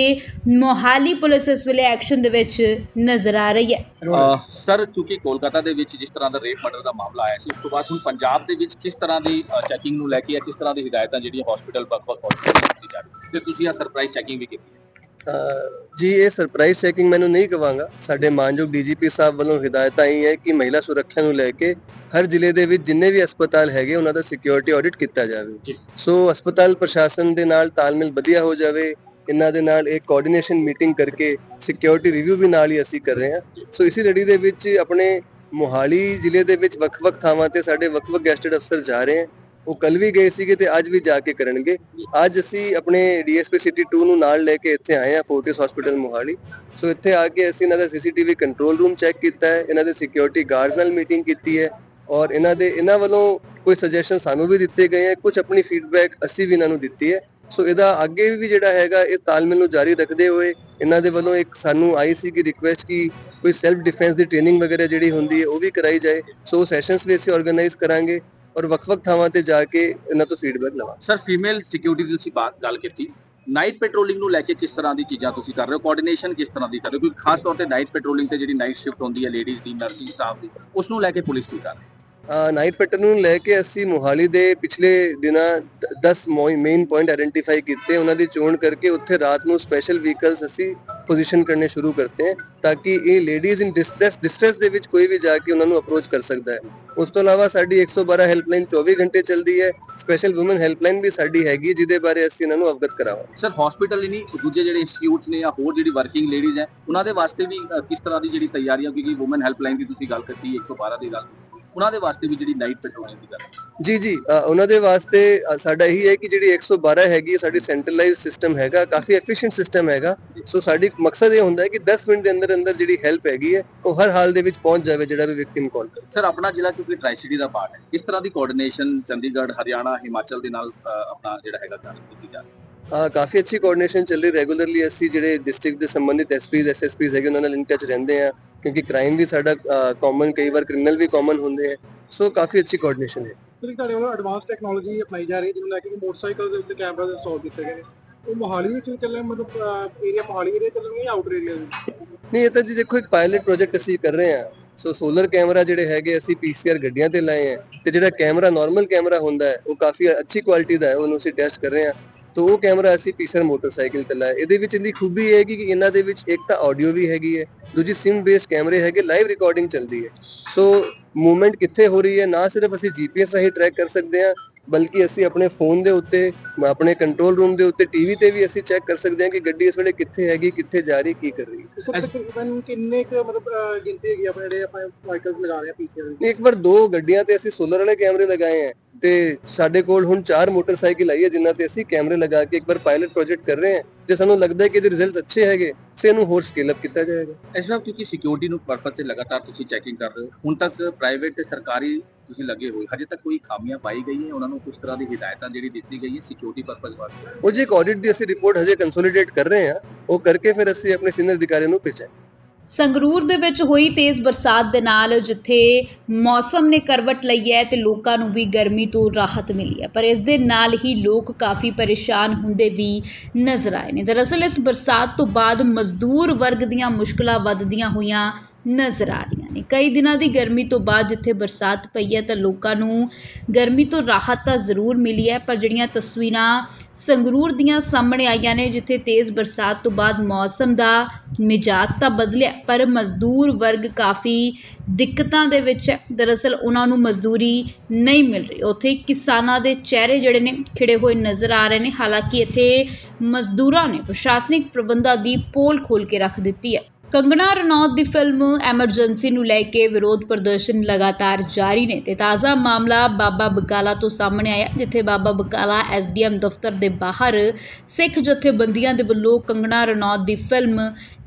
ਮੋਹਾਲੀ ਪੁਲਿਸ ਇਸ ਵੇਲੇ ਐਕਸ਼ਨ ਦੇ ਵਿੱਚ ਨਜ਼ਰ ਆ ਰਹੀ ਹੈ। ਅਹ ਸਰ, ਕਿਉਂਕਿ ਕੋਲਕਾਤਾ ਦੇ ਵਿੱਚ ਜਿਸ ਤਰ੍ਹਾਂ ਦਾ ਰੇਪ ਮਰਡਰ ਦਾ ਮਾਮਲਾ ਆਇਆ ਸੀ, ਉਸ ਤੋਂ ਬਾਅਦ ਹੁਣ ਪੰਜਾਬ ਦੇ ਵਿੱਚ ਕਿਸ ਤਰ੍ਹਾਂ ਦੀ ਚੈਕਿੰਗ ਨੂੰ ਲੈ ਕੇ ਜਾਂ ਕਿਸ ਤਰ੍ਹਾਂ ਦੀ ਹਦਾਇਤਾਂ ਜਿਹੜੀਆਂ ਹਸਪੀਟਲ ਵੱਖ-ਵੱਖ ਹਸਪੀਟਲ ਦਿੱਤੀ ਜਾ ਰਹੀ ਤੇ ਤੁਸੀਂ ਆ ਸਰਪ੍ਰਾਈਜ਼ ਚੈਕਿੰਗ ਵੀ ਕੀਤੀ ਹੈ। ਜੀ ਇਹ ਸਰਪ੍ਰਾਈਜ਼ ਚੈਕਿੰਗ ਮੈਨੂੰ ਨਹੀਂ ਕਵਾਂਗਾ। ਸਾਡੇ ਮਾਨਯੋਗ ਡੀਜੀਪੀ ਸਾਹਿਬ ਵੱਲੋਂ ਹਦਾਇਤਾਂ ਆਈ ਹੈ ਕਿ ਮਹਿਲਾ ਸੁਰੱਖਿਆ ਨੂੰ ਲੈ ਕੇ ਹਰ ਜ਼ਿਲ੍ਹੇ ਦੇ ਵਿੱਚ ਜਿੰਨੇ ਵੀ ਹਸਪਤਾਲ ਹੈਗੇ ਉਹਨਾਂ ਦਾ ਸਿਕਿਉਰਿਟੀ ਆਡਿਟ ਕੀਤਾ ਜਾਵੇ। ਸੋ ਹਸਪਤਾਲ ਪ੍ਰਸ਼ਾਸਨ ਦੇ ਨਾਲ ਤਾਲਮੇਲ ਵਧੀਆ ਹੋ ਜਾਵੇ ਇਹਨਾਂ ਦੇ ਨਾਲ ਇੱਕ ਕੋਆਰਡੀਨੇਸ਼ਨ ਮੀਟਿੰਗ ਕਰਕੇ ਸਿਕਿਉਰਿਟੀ ਰਿਵਿਊ ਵੀ ਨਾਲ ਹੀ ਅਸੀਂ ਕਰ ਰਹੇ ਹਾਂ। ਸੋ ਇਸੇ ਲੜੀ ਦੇ ਵਿੱਚ ਆਪਣੇ ਮੋਹਾਲੀ ਜ਼ਿਲ੍ਹੇ ਦੇ ਵਿੱਚ ਵੱਖ-ਵੱਖ ਥਾਵਾਂ ਤੇ ਸਾਡੇ ਵੱਖ-ਵੱਖ ਗੈਸਟਡ ਅਫਸਰ ਜਾ ਰਹੇ ਹਨ ਉਹ ਕੱਲ ਵੀ ਗਏ ਸੀਗੇ ਤੇ ਅੱਜ ਵੀ ਜਾ ਕੇ ਕਰਨਗੇ। ਅੱਜ ਅਸੀਂ ਆਪਣੇ ਡੀਐਸਪੀ ਸਿਟੀ 2 ਨੂੰ ਨਾਲ ਲੈ ਕੇ ਇੱਥੇ ਆਏ ਆ ਫੋਰਟਿਸ ਹਸਪੀਟਲ ਮੋਹਾਲੀ। ਸੋ ਇੱਥੇ ਆ ਕੇ ਅਸੀਂ ਇਹਨਾਂ ਦਾ ਸੀਸੀਟੀਵੀ ਕੰਟਰੋਲ ਰੂਮ ਚੈੱਕ ਕੀਤਾ ਹੈ, ਇਹਨਾਂ ਦੇ ਸਿਕਿਉਰਿਟੀ ਗਾਰਡਸ ਨਾਲ ਮੀਟਿੰਗ ਕੀਤੀ ਹੈ ਔਰ ਇਹਨਾਂ ਦੇ, ਇਹਨਾਂ ਵੱਲੋਂ ਕੋਈ ਸੁਜੈਸ਼ਨ ਸਾਨੂੰ ਵੀ ਦਿੱਤੇ ਗਏ ਹੈ, ਕੁਝ ਆਪਣੀ ਫੀਡਬੈਕ ਅਸੀਂ ਵੀ ਇਹਨਾਂ ਨੂੰ ਦਿੱਤੀ ਹੈ। ਸੋ ਇਹਦਾ ਅੱਗੇ ਵੀ ਜਿਹੜਾ ਹੈਗਾ, ਇਹ ਤਾਲਮੇਲ ਨੂੰ ਜਾਰੀ ਰੱਖਦੇ ਹੋਏ ਇਹਨਾਂ ਦੇ ਵੱਲੋਂ ਇੱਕ ਸਾਨੂੰ ਆਈ ਸੀ ਕਿ ਰਿਕੁਐਸਟ ਕੀ ਕੋਈ ਸੈਲਫ ਡਿਫੈਂਸ ਦੀ ਟ੍ਰੇਨਿੰਗ ਵਗੈਰਾ ਜਿਹੜੀ ਹੁੰਦੀ ਹੈ, ਉਹ ਵੀ ਕਰਾਈ ਜਾਏ। ਸੋ ਸੈਸ਼ਨਸ ਵੀ ਅਸੀਂ ਆਰਗੇਨਾਈਜ਼ ਕਰਾਂਗੇ। ਔਰ ਵੱਖ-ਵੱਖ ਥਾਵਾਂ ਤੇ ਜਾ ਕੇ ਇਹਨਾਂ ਤੋਂ ਫੀਡਬੈਕ ਲਵਾਂਗੇ। ਸਰ ਫੀਮੇਲ ਸਿਕਿਉਰਿਟੀ ਦੀ ਤੁਸੀਂ ਬਾਤ ਗੱਲ ਕੀਤੀ। ਨਾਈਟ ਪੈਟਰੋਲਿੰਗ ਨੂੰ ਲੈ ਕੇ ਕਿਸ ਤਰ੍ਹਾਂ ਦੀ ਚੀਜ਼ਾਂ ਤੁਸੀਂ ਕਰ ਰਹੇ ਹੋ? ਕੋਆਰਡੀਨੇਸ਼ਨ ਕਿਸ ਤਰ੍ਹਾਂ ਦੀ ਕਰ ਰਹੇ ਹੋ? ਕਿਉਂਕਿ ਖਾਸ ਤੌਰ ਤੇ ਨਾਈਟ ਪੈਟਰੋਲਿੰਗ ਤੇ ਜਿਹੜੀ ਨਾਈਟ ਸ਼ਿਫਟ ਹੁੰਦੀ ਹੈ ਲੇਡੀਜ਼ ਦੀ ਨਰਸਿੰਗ ਸਟਾਫ ਦੀ, ਉਸ ਨੂੰ ਲੈ ਕੇ ਪੁਲਿਸ ਕੀ ਕਰ ਰਹੀ ਹੈ? ਨਾਈਟ ਪੈਟਰਨ ਨੂੰ ਲੈ ਕੇ ਅਸੀਂ ਮੋਹਾਲੀ ਦੇ ਪਿਛਲੇ ਦਿਨਾਂ 10 ਮੇਨ ਪੁਆਇੰਟ ਆਇਡੈਂਟੀਫਾਈ ਕੀਤੇ, ਉਹਨਾਂ ਦੀ ਚੋਣ ਕਰਕੇ ਉੱਥੇ ਰਾਤ ਨੂੰ ਸਪੈਸ਼ਲ ਵਹੀਕਲਸ ਅਸੀਂ ਪੋਜੀਸ਼ਨ ਕਰਨੇ ਸ਼ੁਰੂ ਕਰਤੇ ਹੈ, ਤਾਂ ਕਿ ਇਹ ਲੇਡੀਜ਼ ਇਨ ਡਿਸਟ੍ਰੈਸ ਡਿਸਟ੍ਰੈਸ ਦੇ ਵਿੱਚ ਕੋਈ ਵੀ ਜਾ ਕੇ ਉਹਨਾਂ ਨੂੰ ਅਪਰੋਚ ਕਰ ਸਕਦਾ ਹੈ। ਉਸ ਤੋਂ ਇਲਾਵਾ ਸਾਡੀ 112 ਹੈਲਪਲਾਈਨ 24 ਘੰਟੇ ਚੱਲਦੀ ਹੈ ਸਪੈਸ਼ਲ ਔਮਨ ਹੈਲਪਲਾਈਨ ਵੀ ਸਾਡੀ ਹੈਗੀ, ਜਿਹਦੇ ਬਾਰੇ ਅਸੀਂ ਇਹਨਾਂ ਨੂੰ ਅਵਗਤ ਕਰਾਵਾਂਗੇ। ਸਰ ਹਸਪੀਟਲ ਹੀ ਨਹੀਂ, ਦੂਜੇ ਜਿਹੜੇ ਇੰਸਟੀਚਿਊਟਸ ਨੇ ਜਾਂ ਹੋਰ ਜਿਹੜੀ ਵਰਕਿੰਗ ਲੇਡੀਜ਼ ਹੈ, ਉਹਨਾਂ ਦੇ ਵਾਸਤੇ ਵੀ ਕਿਸ ਤਰ੍ਹਾਂ ਦੀ ਜਿਹੜੀ ਤਿਆਰੀਆਂ ਕਿਉਂਕਿ ਔਮਨ ਹੈਲਪਲਾਈਨ ਦੀ ਤੁਸੀਂ ਗੱਲ ਕੀਤੀ 112 ਦੀ ਗੱਲ। ਉਹਨਾਂ ਦੇ ਵਾਸਤੇ ਵੀ ਜਿਹੜੀ ਨਾਈਟ ਪੈਟਰੋਲਿੰਗ ਦੀ ਗੱਲ ਜੀ ਜੀ ਉਹਨਾਂ ਦੇ ਵਾਸਤੇ ਸਾਡਾ ਇਹੀ ਹੈ ਕਿ ਜਿਹੜੀ 112 ਹੈਗੀ ਸਾਡੀ ਸੈਂਟਰਲਾਈਜ਼ਡ ਸਿਸਟਮ ਹੈਗਾ ਕਾਫੀ ਐਫੀਸ਼ੀਐਂਟ ਸਿਸਟਮ ਹੈਗਾ। ਸੋ ਸਾਡੀ ਮਕਸਦ ਇਹ ਹੁੰਦਾ ਹੈ ਕਿ 10 ਮਿੰਟ ਦੇ ਅੰਦਰ ਅੰਦਰ ਜਿਹੜੀ ਹੈਲਪ ਹੈਗੀ ਹੈ ਉਹ ਹਰ ਹਾਲ ਦੇ ਵਿੱਚ ਪਹੁੰਚ ਜਾਵੇ ਜਿਹੜਾ ਵੀ ਵਿਕਟਿਮ ਕਾਲ ਕਰੇ। ਸਰ ਆਪਣਾ ਜ਼ਿਲ੍ਹਾ ਕਿਉਂਕਿ ਟ੍ਰਾਈ ਸਿਟੀ ਦਾ ਪਾਰਟ ਹੈ ਇਸ ਤਰ੍ਹਾਂ ਦੀ ਕੋਆਰਡੀਨੇਸ਼ਨ ਚੰਡੀਗੜ੍ਹ ਹਰਿਆਣਾ ਹਿਮਾਚਲ ਦੇ ਨਾਲ ਆਪਣਾ ਜਿਹੜਾ ਹੈਗਾ ਕੰਮ ਕੀਤੀ ਜਾ ਰਹੀ ਹੈ? ਕਾਫੀ ਅੱਛੀ ਕੋਆਰਡੀਨੇਸ਼ਨ ਚੱਲ ਰਹੀ ਰੈਗੂਲਰਲੀ ਅਸੀਂ ਜਿਹੜੇ ਡਿਸਟ੍ਰਿਕਟ ਦੇ ਸੰਬੰਧਿਤ ਐਸਪੀਜ਼ ਐਸਐਸਪੀਜ਼ ਹੈਗੇ ਉਹਨਾਂ ਨਾਲ ਇਨ ਟੱਚ ਰਹਿੰਦੇ ਆ ਕਿਉਂਕਿ ਕ੍ਰਾਈਮ ਵੀ ਸਾਡਾ ਕਾਮਨ ਕਈ ਵਾਰ ਕ੍ਰਿਮੀਨਲ ਵੀ ਕਾਮਨ ਹੁੰਦੇ ਆ। ਸੋ ਕਾਫੀ ਅੱਛੀ ਕੋਆਰਡੀਨੇਸ਼ਨ ਹੈ। ਸਰ ਤੁਹਾਡੇ ਵੱਲੋਂ ਐਡਵਾਂਸ ਟੈਕਨੋਲੋਜੀ ਅਪਣਾਈ ਜਾ ਰਹੀ ਹੈ ਜਿਹਨੂੰ ਲੈ ਕੇ ਮੋਟਰਸਾਈਕਲ ਦੇ ਉੱਤੇ ਕੈਮਰਾ ਇੰਸਟਾਲ ਕੀਤੇ ਗਏ ਨੇ। ਉਹ ਮੋਹਾਲੀ ਵਿੱਚ ਚੱਲਣ ਮਤਲਬ ਏਰੀਆ ਮੋਹਾਲੀ ਏਰੀਆ ਚੱਲਣਗੇ ਜਾਂ ਆਊਟਰ ਏਰੀਆ ਦੇ ਨਹੀਂ ਇਹ ਤਾਂ ਜੀ ਦੇਖੋ ਇੱਕ ਪਾਇਲਟ ਪ੍ਰੋਜੈਕਟ ਅਸੀਂ ਕਰ ਰਹੇ ਹਾਂ। ਸੋ ਸੋਲਰ ਕੈਮਰਾ ਜਿਹੜੇ ਹੈਗੇ ਅਸੀਂ ਪੀਸੀਆਰ ਗੱਡੀਆਂ ਤੇ ਲਾਏ ਆ। ਤੇ ਜਿਹੜਾ ਕੈਮਰਾ ਨਾਰਮਲ ਕੈਮਰਾ ਹੁੰਦਾ ਹੈ ਉਹ ਕਾਫੀ ਅੱਛੀ ਕੁਆਲਿਟੀ ਦਾ ਹੈ ਉਹਨੂੰ ਅਸੀਂ ਟੈਸਟ ਕਰ ਰਹੇ ਹਾਂ। ਤੋ ਉਹ ਕੈਮਰਾ ਅਸੀਂ ਪੀਸਰ ਮੋਟਰਸਾਈਕਲ ਤੇ ਲਾਇਆ ਇਹਦੇ ਵਿੱਚ ਇਹਦੀ ਖੂਬੀ ਇਹ ਹੈਗੀ ਕਿ ਇਹਨਾਂ ਦੇ ਵਿੱਚ ਇੱਕ ਤਾਂ ਆਡੀਓ ਵੀ ਹੈਗੀ ਹੈ, ਦੂਜੀ ਸਿਮ ਬੇਸ ਕੈਮਰੇ ਹੈਗੇ ਲਾਈਵ ਰਿਕਾਰਡਿੰਗ ਚੱਲਦੀ ਹੈ। ਸੋ ਮੂਵਮੈਂਟ ਕਿੱਥੇ ਹੋ ਰਹੀ ਹੈ? ਨਾ ਸਿਰਫ ਅਸੀਂ ਜੀਪੀਐਸ ਰਾਹੀਂ ਟਰੈਕ ਕਰ ਸਕਦੇ ਹਾਂ ਬਲਕਿ ਅਸੀਂ ਆਪਣੇ ਫੋਨ ਦੇ ਉੱਤੇ ਆਪਣੇ ਕੰਟਰੋਲ ਰੂਮ ਦੇ ਉੱਤੇ ਟੀਵੀ ਤੇ ਵੀ ਅਸੀਂ ਚੈੱਕ ਕਰ ਸਕਦੇ ਹਾਂ ਕਿ ਗੱਡੀ ਇਸ ਵੇਲੇ ਕਿੱਥੇ ਹੈਗੀ ਕਿੱਥੇ ਜਾ ਰਹੀ ਕੀ ਕਰ ਰਹੀ ਹੈ। ਸਰ ਤਕਰੀਬਨ ਕਿੰਨੇ ਕੁ ਮਤਲਬ ਗਿਣਤੀ ਹੈਗੀ ਆਪਣੇ ਜਿਹੜੇ ਆਪਾਂ ਵਾਹੀਕਲਸ ਲਗਾ ਰਹੇ ਆ ਪੀਸੀਆਰ ਨਹੀਂ, ਇੱਕ ਵਾਰ ਦੋ ਗੱਡੀਆਂ ਤੇ ਅਸੀਂ ਸੋਲਰ ਵਾਲੇ ਕੈਮਰੇ ਲਗਾਏ ਆ ਤੇ ਸਾਡੇ ਕੋਲ ਹੁਣ ਚਾਰ ਮੋਟਰਸਾਈਕਲ ਆਈ ਹੈ ਜਿਨ੍ਹਾਂ ਤੇ ਅਸੀਂ ਕੈਮਰੇ ਲਗਾ ਕੇ ਇੱਕ ਵਾਰ ਪਾਇਲਟ ਪ੍ਰੋਜੈਕਟ ਕਰ ਰਹੇ ਹਾਂ ਜੇ ਸਾਨੂੰ ਲੱਗਦਾ ਹੈ ਕਿ ਇਹਦੇ ਰਿਜ਼ਲਟਸ ਅੱਛੇ ਹੈਗੇ ਸੇ ਇਹਨੂੰ ਹੋਰ ਸਕੇਲ ਅਪ ਕੀਤਾ ਜਾਏਗਾ। ਇਸ ਕਿਉਂਕਿ ਸਿਕਿਉਰਿਟੀ ਨੂੰ ਪਰਪਸ ਤੇ ਲਗਾਤਾਰ ਤੁਸੀਂ ਚੈਕਿੰਗ ਕਰ ਰਹੇ ਹੋ ਹੁਣ ਤੱਕ ਪ੍ਰਾਈਵੇਟ ਤੇ ਸਰਕਾਰੀ ਤੁਸੀਂ ਲੱਗੇ ਹੋਏ ਹਜੇ ਤੱਕ ਕੋਈ ਖਾਮੀਆਂ ਪਾਈ ਗਈ ਹੈ ਉਹਨਾਂ ਨੂੰ ਕੁਝ ਤਰ੍ਹਾਂ ਦੀ ਹਿਦਾਇਤਾਂ ਜਿਹੜੀ ਦਿੱਤੀ ਗਈ ਹੈ ਸਿਕਿਉਰਿਟੀ ਪਰਪਸ ਵਾਸਤੇ? ਉਹ ਜੀ ਇੱਕ ਆਡਿਟ ਦੀ ਅਸੀਂ ਰਿਪੋਰਟ ਹਜੇ ਕੰਸੋਲੀਡੇਟ ਕਰ ਰਹੇ ਹਾਂ। ਉਹ ਕਰਕੇ ਫਿਰ ਅਸੀਂ ਆਪਣੇ ਸੀਨੀਅਰ ਅਧਿਕਾਰੀਆਂ ਨੂੰ ਭੇਜਾਂਗੇ। ਸੰਗਰੂਰ ਦੇ ਵਿੱਚ ਹੋਈ ਤੇਜ਼ ਬਰਸਾਤ ਦੇ ਨਾਲ ਜਿੱਥੇ ਮੌਸਮ ਨੇ ਕਰਵਟ ਲਈ ਹੈ ਤੇ ਲੋਕਾਂ ਨੂੰ ਵੀ ਗਰਮੀ ਤੋਂ ਰਾਹਤ ਮਿਲੀ ਹੈ। ਪਰ ਇਸ ਦੇ ਨਾਲ ਹੀ ਲੋਕ ਕਾਫੀ ਪਰੇਸ਼ਾਨ ਹੁੰਦੇ ਵੀ ਨਜ਼ਰ ਆਏ ਨੇ। ਦਰਅਸਲ ਇਸ ਬਰਸਾਤ ਤੋਂ ਬਾਅਦ ਮਜ਼ਦੂਰ ਵਰਗ ਦੀਆਂ ਮੁਸ਼ਕਲਾਂ ਵੱਧਦੀਆਂ ਹੋਈਆਂ ਨਜ਼ਰ ਆ ਰਹੀਆਂ ਨੇ। ਕਈ ਦਿਨਾਂ ਦੀ ਗਰਮੀ ਤੋਂ ਬਾਅਦ ਜਿੱਥੇ ਬਰਸਾਤ ਪਈ ਹੈ ਤਾਂ ਲੋਕਾਂ ਨੂੰ ਗਰਮੀ ਤੋਂ ਰਾਹਤ ਤਾਂ ਜ਼ਰੂਰ ਮਿਲੀ ਹੈ, ਪਰ ਜਿਹੜੀਆਂ ਤਸਵੀਰਾਂ ਸੰਗਰੂਰ ਦੀਆਂ ਸਾਹਮਣੇ ਆਈਆਂ ਨੇ, ਜਿੱਥੇ ਤੇਜ਼ ਬਰਸਾਤ ਤੋਂ ਬਾਅਦ ਮੌਸਮ ਦਾ ਮਿਜਾਜ਼ ਤਾਂ ਬਦਲਿਆ, ਪਰ ਮਜ਼ਦੂਰ ਵਰਗ ਕਾਫੀ ਦਿੱਕਤਾਂ ਦੇ ਵਿੱਚ ਹੈ। ਦਰਅਸਲ ਉਹਨਾਂ ਨੂੰ ਮਜ਼ਦੂਰੀ ਨਹੀਂ ਮਿਲ ਰਹੀ। ਉੱਥੇ ਕਿਸਾਨਾਂ ਦੇ ਚਿਹਰੇ ਜਿਹੜੇ ਨੇ, ਖਿੜੇ ਹੋਏ ਨਜ਼ਰ ਆ ਰਹੇ ਨੇ। ਹਾਲਾਂਕਿ ਇੱਥੇ ਮਜ਼ਦੂਰਾਂ ਨੇ ਪ੍ਰਸ਼ਾਸਨਿਕ ਪ੍ਰਬੰਧਾਂ ਦੀ ਪੋਲ ਖੋਲ ਕੇ ਰੱਖ ਦਿੱਤੀ ਹੈ। ਕੰਗਣਾ ਰਣੌਤ ਦੀ ਫਿਲਮ ਐਮਰਜੈਂਸੀ ਨੂੰ ਲੈ ਕੇ ਵਿਰੋਧ ਪ੍ਰਦਰਸ਼ਨ ਲਗਾਤਾਰ ਜਾਰੀ ਨੇ ਤੇ ਤਾਜ਼ਾ ਮਾਮਲਾ ਬਾਬਾ ਬਕਾਲਾ ਤੋਂ ਸਾਹਮਣੇ ਆਇਆ, ਜਿੱਥੇ ਬਾਬਾ ਬਕਾਲਾ ਐਸਡੀਐਮ ਦਫ਼ਤਰ ਦੇ ਬਾਹਰ ਸਿੱਖ ਜਥੇਬੰਦੀਆਂ ਦੇ ਵੱਲੋਂ ਕੰਗਣਾ ਰਣੌਤ ਦੀ ਫਿਲਮ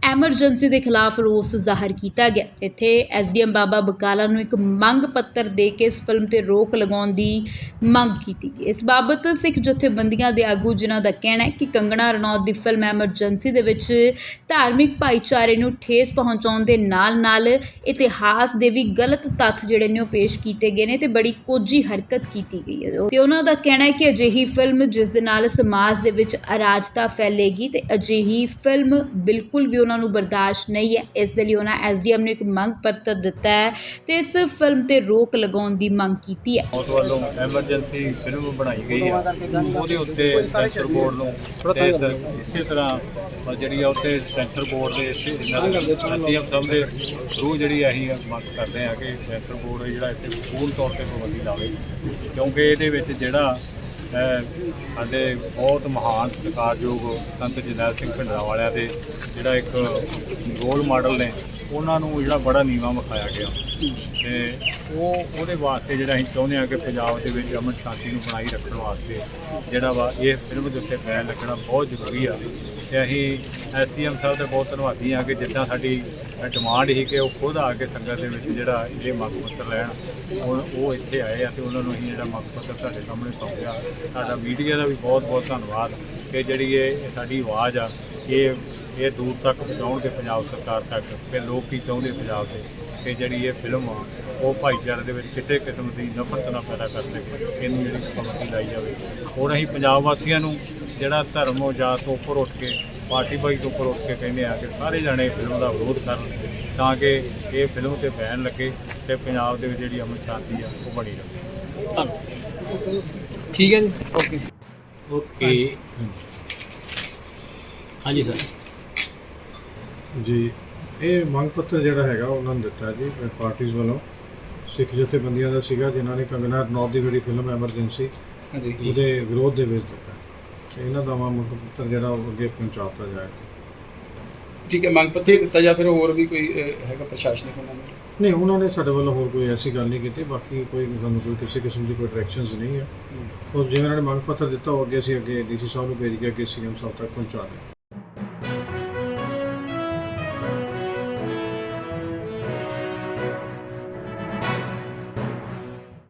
ਐਮਰਜੈਂਸੀ ਦੇ ਖਿਲਾਫ ਰੋਸ ਜ਼ਾਹਰ ਕੀਤਾ ਗਿਆ। ਇੱਥੇ ਐਸਡੀਐਮ ਬਾਬਾ ਬਕਾਲਾ ਨੂੰ ਇੱਕ ਮੰਗ ਪੱਤਰ ਦੇ ਕੇ ਇਸ ਫਿਲਮ ਤੇ ਰੋਕ ਲਗਾਉਣ ਦੀ ਮੰਗ ਕੀਤੀ ਗਈ। ਇਸ ਬਾਬਤ ਸਿੱਖ ਜਥੇਬੰਦੀਆਂ ਦੇ ਆਗੂ ਜਿਨ੍ਹਾਂ ਦਾ ਕਹਿਣਾ ਹੈ ਕਿ ਕੰਗਣਾ ਰਣੌਤ ਦੀ ਫਿਲਮ ਐਮਰਜੈਂਸੀ ਦੇ ਵਿੱਚ ਧਾਰਮਿਕ ਭਾਈਚਾਰੇ ਨੂੰ ਠੇਸ ਪਹੁੰਚਾਉਣ ਦੇ ਨਾਲ-ਨਾਲ ਇਤਿਹਾਸ ਦੇ ਵੀ ਗਲਤ ਤੱਥ ਜਿਹੜੇ ਨੇ ਉਹ ਪੇਸ਼ ਕੀਤੇ ਗਏ ਨੇ ਤੇ ਬੜੀ ਕੋਝੀ ਹਰਕਤ ਕੀਤੀ ਗਈ ਹੈ। ਤੇ ਉਹਨਾਂ ਦਾ ਕਹਿਣਾ ਹੈ ਕਿ ਅਜਿਹੀ ਫਿਲਮ ਜਿਸ ਦੇ ਨਾਲ ਸਮਾਜ ਦੇ ਵਿੱਚ ਅਰਾਜਤਾ ਫੈਲੇਗੀ ਤੇ ਅਜਿਹੀ ਫਿਲਮ ਬਿਲਕੁਲ ਵੀ ਉਹਨਾਂ ਨੂੰ ਬਰਦਾਸ਼ਤ ਨਹੀਂ ਹੈ। ਇਸ ਦੇ ਲਈ ਉਹਨਾਂ ਐਸਡੀਐਮ ਨੂੰ ਇੱਕ ਮੰਗ ਪੱਤਰ ਦਿੱਤਾ ਹੈ ਤੇ ਇਸ ਫਿਲਮ ਤੇ ਰੋਕ ਲਗਾਉਣ ਦੀ ਮੰਗ ਕੀਤੀ ਹੈ। ਉਸ ਵੱਲੋਂ ਐਮਰਜੈਂਸੀ ਫਿਲਮ ਬਣਾਈ ਗਈ ਆ। ਉਹਦੇ ਉੱਤੇ ਸੈਂਸਰ ਬੋਰਡ ਨੂੰ ਤੇ ਇਸੇ ਤਰ੍ਹਾਂ ਜਿਹੜੀ ਆ ਉੱਤੇ ਸੈਂਸਰ ਬੋਰਡ ਦੇ ਐਸਡੀਐਮ ਸਾਹਿਬ ਦੇ ਥਰੂ ਜਿਹੜੀ ਅਸੀਂ ਮੰਗ ਕਰਦੇ ਆ ਕਿ ਸੈਂਸਰ ਬੋਰਡ ਜਿਹੜਾ ਇੱਥੇ ਪੂਰਨ ਤੌਰ ਤੇ ਪਾਬੰਦੀ ਲਾਵੇ। ਕਿਉਂਕਿ ਇਹਦੇ ਵਿੱਚ ਜਿਹੜਾ ਸਾਡੇ ਬਹੁਤ ਮਹਾਨ ਸਤਿਕਾਰਯੋਗ ਸੰਤ ਜਰਨੈਲ ਸਿੰਘ ਭਿੰਡਰਾਂ ਵਾਲਿਆਂ ਦੇ ਜਿਹੜਾ ਇੱਕ ਰੋਲ ਮਾਡਲ ਨੇ, ਉਹਨਾਂ ਨੂੰ ਜਿਹੜਾ ਬੜਾ ਨੀਵਾ ਵਿਖਾਇਆ ਗਿਆ। ਤੇ ਉਹ, ਉਹਦੇ ਵਾਸਤੇ ਜਿਹੜਾ ਅਸੀਂ ਚਾਹੁੰਦੇ ਹਾਂ ਕਿ ਪੰਜਾਬ ਦੇ ਵਿੱਚ ਅਮਨ ਸ਼ਾਂਤੀ ਨੂੰ ਬਣਾਈ ਰੱਖਣ ਵਾਸਤੇ ਜਿਹੜਾ ਵਾ, ਇਹ ਫਿਲਮ ਦੇ ਉੱਤੇ ਬੈਨ ਲੱਗਣਾ ਬਹੁਤ ਜ਼ਰੂਰੀ ਆ। ਤੇ ਅਸੀਂ ਐਸਡੀਐਮ ਸਾਹਿਬ ਦੇ ਬਹੁਤ ਧੰਨਵਾਦੀ ਆ ਕਿ ਜਿੱਦਾਂ ਸਾਡੀ ਡਿਮਾਂਡ ਸੀ ਕਿ ਉਹ ਖੁਦ ਆ ਕੇ ਸੰਗਤ ਦੇ ਵਿੱਚ ਜਿਹੜਾ ਇਹ ਮੰਗ ਪੱਤਰ ਲੈਣ ਹੁਣ ਉਹ ਇੱਥੇ ਆਏ ਆ ਤੇ ਉਹਨਾਂ ਨੂੰ ਅਸੀਂ ਜਿਹੜਾ ਮੰਗ ਪੱਤਰ ਸਾਡੇ ਸਾਹਮਣੇ ਸੌਂਪਿਆ। ਸਾਡਾ ਮੀਡੀਆ ਦਾ ਵੀ ਬਹੁਤ ਬਹੁਤ ਧੰਨਵਾਦ ਕਿ ਜਿਹੜੀ ਇਹ ਸਾਡੀ ਆਵਾਜ਼ ਆ, ਇਹ ਇਹ ਦੂਰ ਤੱਕ ਪਹੁੰਚਾਉਣਗੇ ਪੰਜਾਬ ਸਰਕਾਰ ਤੱਕ, ਕਿ ਲੋਕ ਕੀ ਚਾਹੁੰਦੇ ਪੰਜਾਬ ਦੇ। ਕਿ ਜਿਹੜੀ ਇਹ ਫਿਲਮ ਆ, ਉਹ ਭਾਈਚਾਰੇ ਦੇ ਵਿੱਚ ਕਿਸੇ ਕਿਸਮ ਦੀ ਨਫ਼ਰਤ ਨਾ ਪੈਦਾ ਕਰ ਸਕੇ, ਇਹਨੂੰ ਜਿਹੜੀ ਪਾਬੰਦੀ ਲਾਈ ਜਾਵੇ। ਹੁਣ ਅਸੀਂ ਪੰਜਾਬ ਵਾਸੀਆਂ ਨੂੰ ਜਿਹੜਾ ਧਰਮ ਜਾਤ ਤੋਂ ਉੱਪਰ ਉੱਠ ਕੇ, ਪਾਰਟੀ ਬਾਈ ਤੋਂ ਉੱਪਰ ਉੱਠ ਕੇ ਕਹਿੰਦੇ ਆ ਕਿ ਸਾਰੇ ਜਣੇ ਫਿਲਮ ਦਾ ਵਿਰੋਧ ਕਰਨ, ਤਾਂ ਕਿ ਇਹ ਫਿਲਮ ਤੇ ਬੈਨ ਲੱਗੇ। ਤੇ ਪੰਜਾਬ ਦੇ ਵਿੱਚ ਜਿਹੜੀ ਅਮਨ ਸ਼ਾਂਤੀ ਆ ਉਹ ਬਣੀ ਰਹੇ। ਠੀਕ ਹੈ ਜੀ ਓਕੇ। ਓਕੇ। ਹਾਂਜੀ। ਸਰ। ਜੀ ਇਹ ਮੰਗ ਪੱਤਰ ਜਿਹੜਾ ਹੈਗਾ ਉਹਨਾਂ ਨੂੰ ਦਿੱਤਾ ਜੀ ਪਾਰਟੀਆਂ ਵੱਲੋਂ। ਸਿੱਖ ਜਥੇਬੰਦੀਆਂ ਦਾ ਸੀਗਾ ਜਿਨ੍ਹਾਂ ਨੇ ਕੰਗਨਾ ਰਣੌਤ ਦੀ ਜਿਹੜੀ ਫਿਲਮ ਐਮਰਜੈਂਸੀ ਹਾਂਜੀ। ਉਹਦੇ ਵਿਰੋਧ ਦੇ ਵਿੱਚ ਦਿੱਤਾ। ਤੇ ਇਹਨਾਂ ਦਾ ਮੰਗ ਪੱਤਰ ਜਿਹੜਾ ਉਹ ਅੱਗੇ ਪਹੁੰਚਾਤਾ ਜਾਏਗਾ ਠੀਕ ਹੈ ਮੰਗ ਪੱਤਰ ਦਿੱਤਾ ਜਾਂ ਫਿਰ ਹੋਰ ਵੀ ਕੋਈ ਹੈਗਾ ਪ੍ਰਸ਼ਾਸਨਿਕ ਉਹਨਾਂ ਦਾ ਨਹੀਂ ਉਹਨਾਂ ਨੇ ਸਾਡੇ ਵੱਲੋਂ ਹੋਰ ਕੋਈ ਐਸੀ ਗੱਲ ਨਹੀਂ ਕੀਤੀ ਬਾਕੀ ਕੋਈ ਸਾਨੂੰ ਕੋਈ ਕਿਸੇ ਕਿਸਮ ਦੀ ਕੋਈ ਡਾਇਰੈਕਸ਼ਨਸ ਨਹੀਂ ਹੈ। ਉਹ ਜਿਵੇਂ ਉਹਨਾਂ ਨੇ ਮੰਗ ਪੱਤਰ ਦਿੱਤਾ ਉਹ ਅੱਗੇ ਅਸੀਂ ਅੱਗੇ ਡੀਸੀ ਸਾਹਿਬ ਨੂੰ ਭੇਜ ਕੇ ਅੱਗੇ ਸੀਐਮ ਸਾਹਿਬ ਤੱਕ ਪਹੁੰਚਾ ਦਿਆਂਗੇ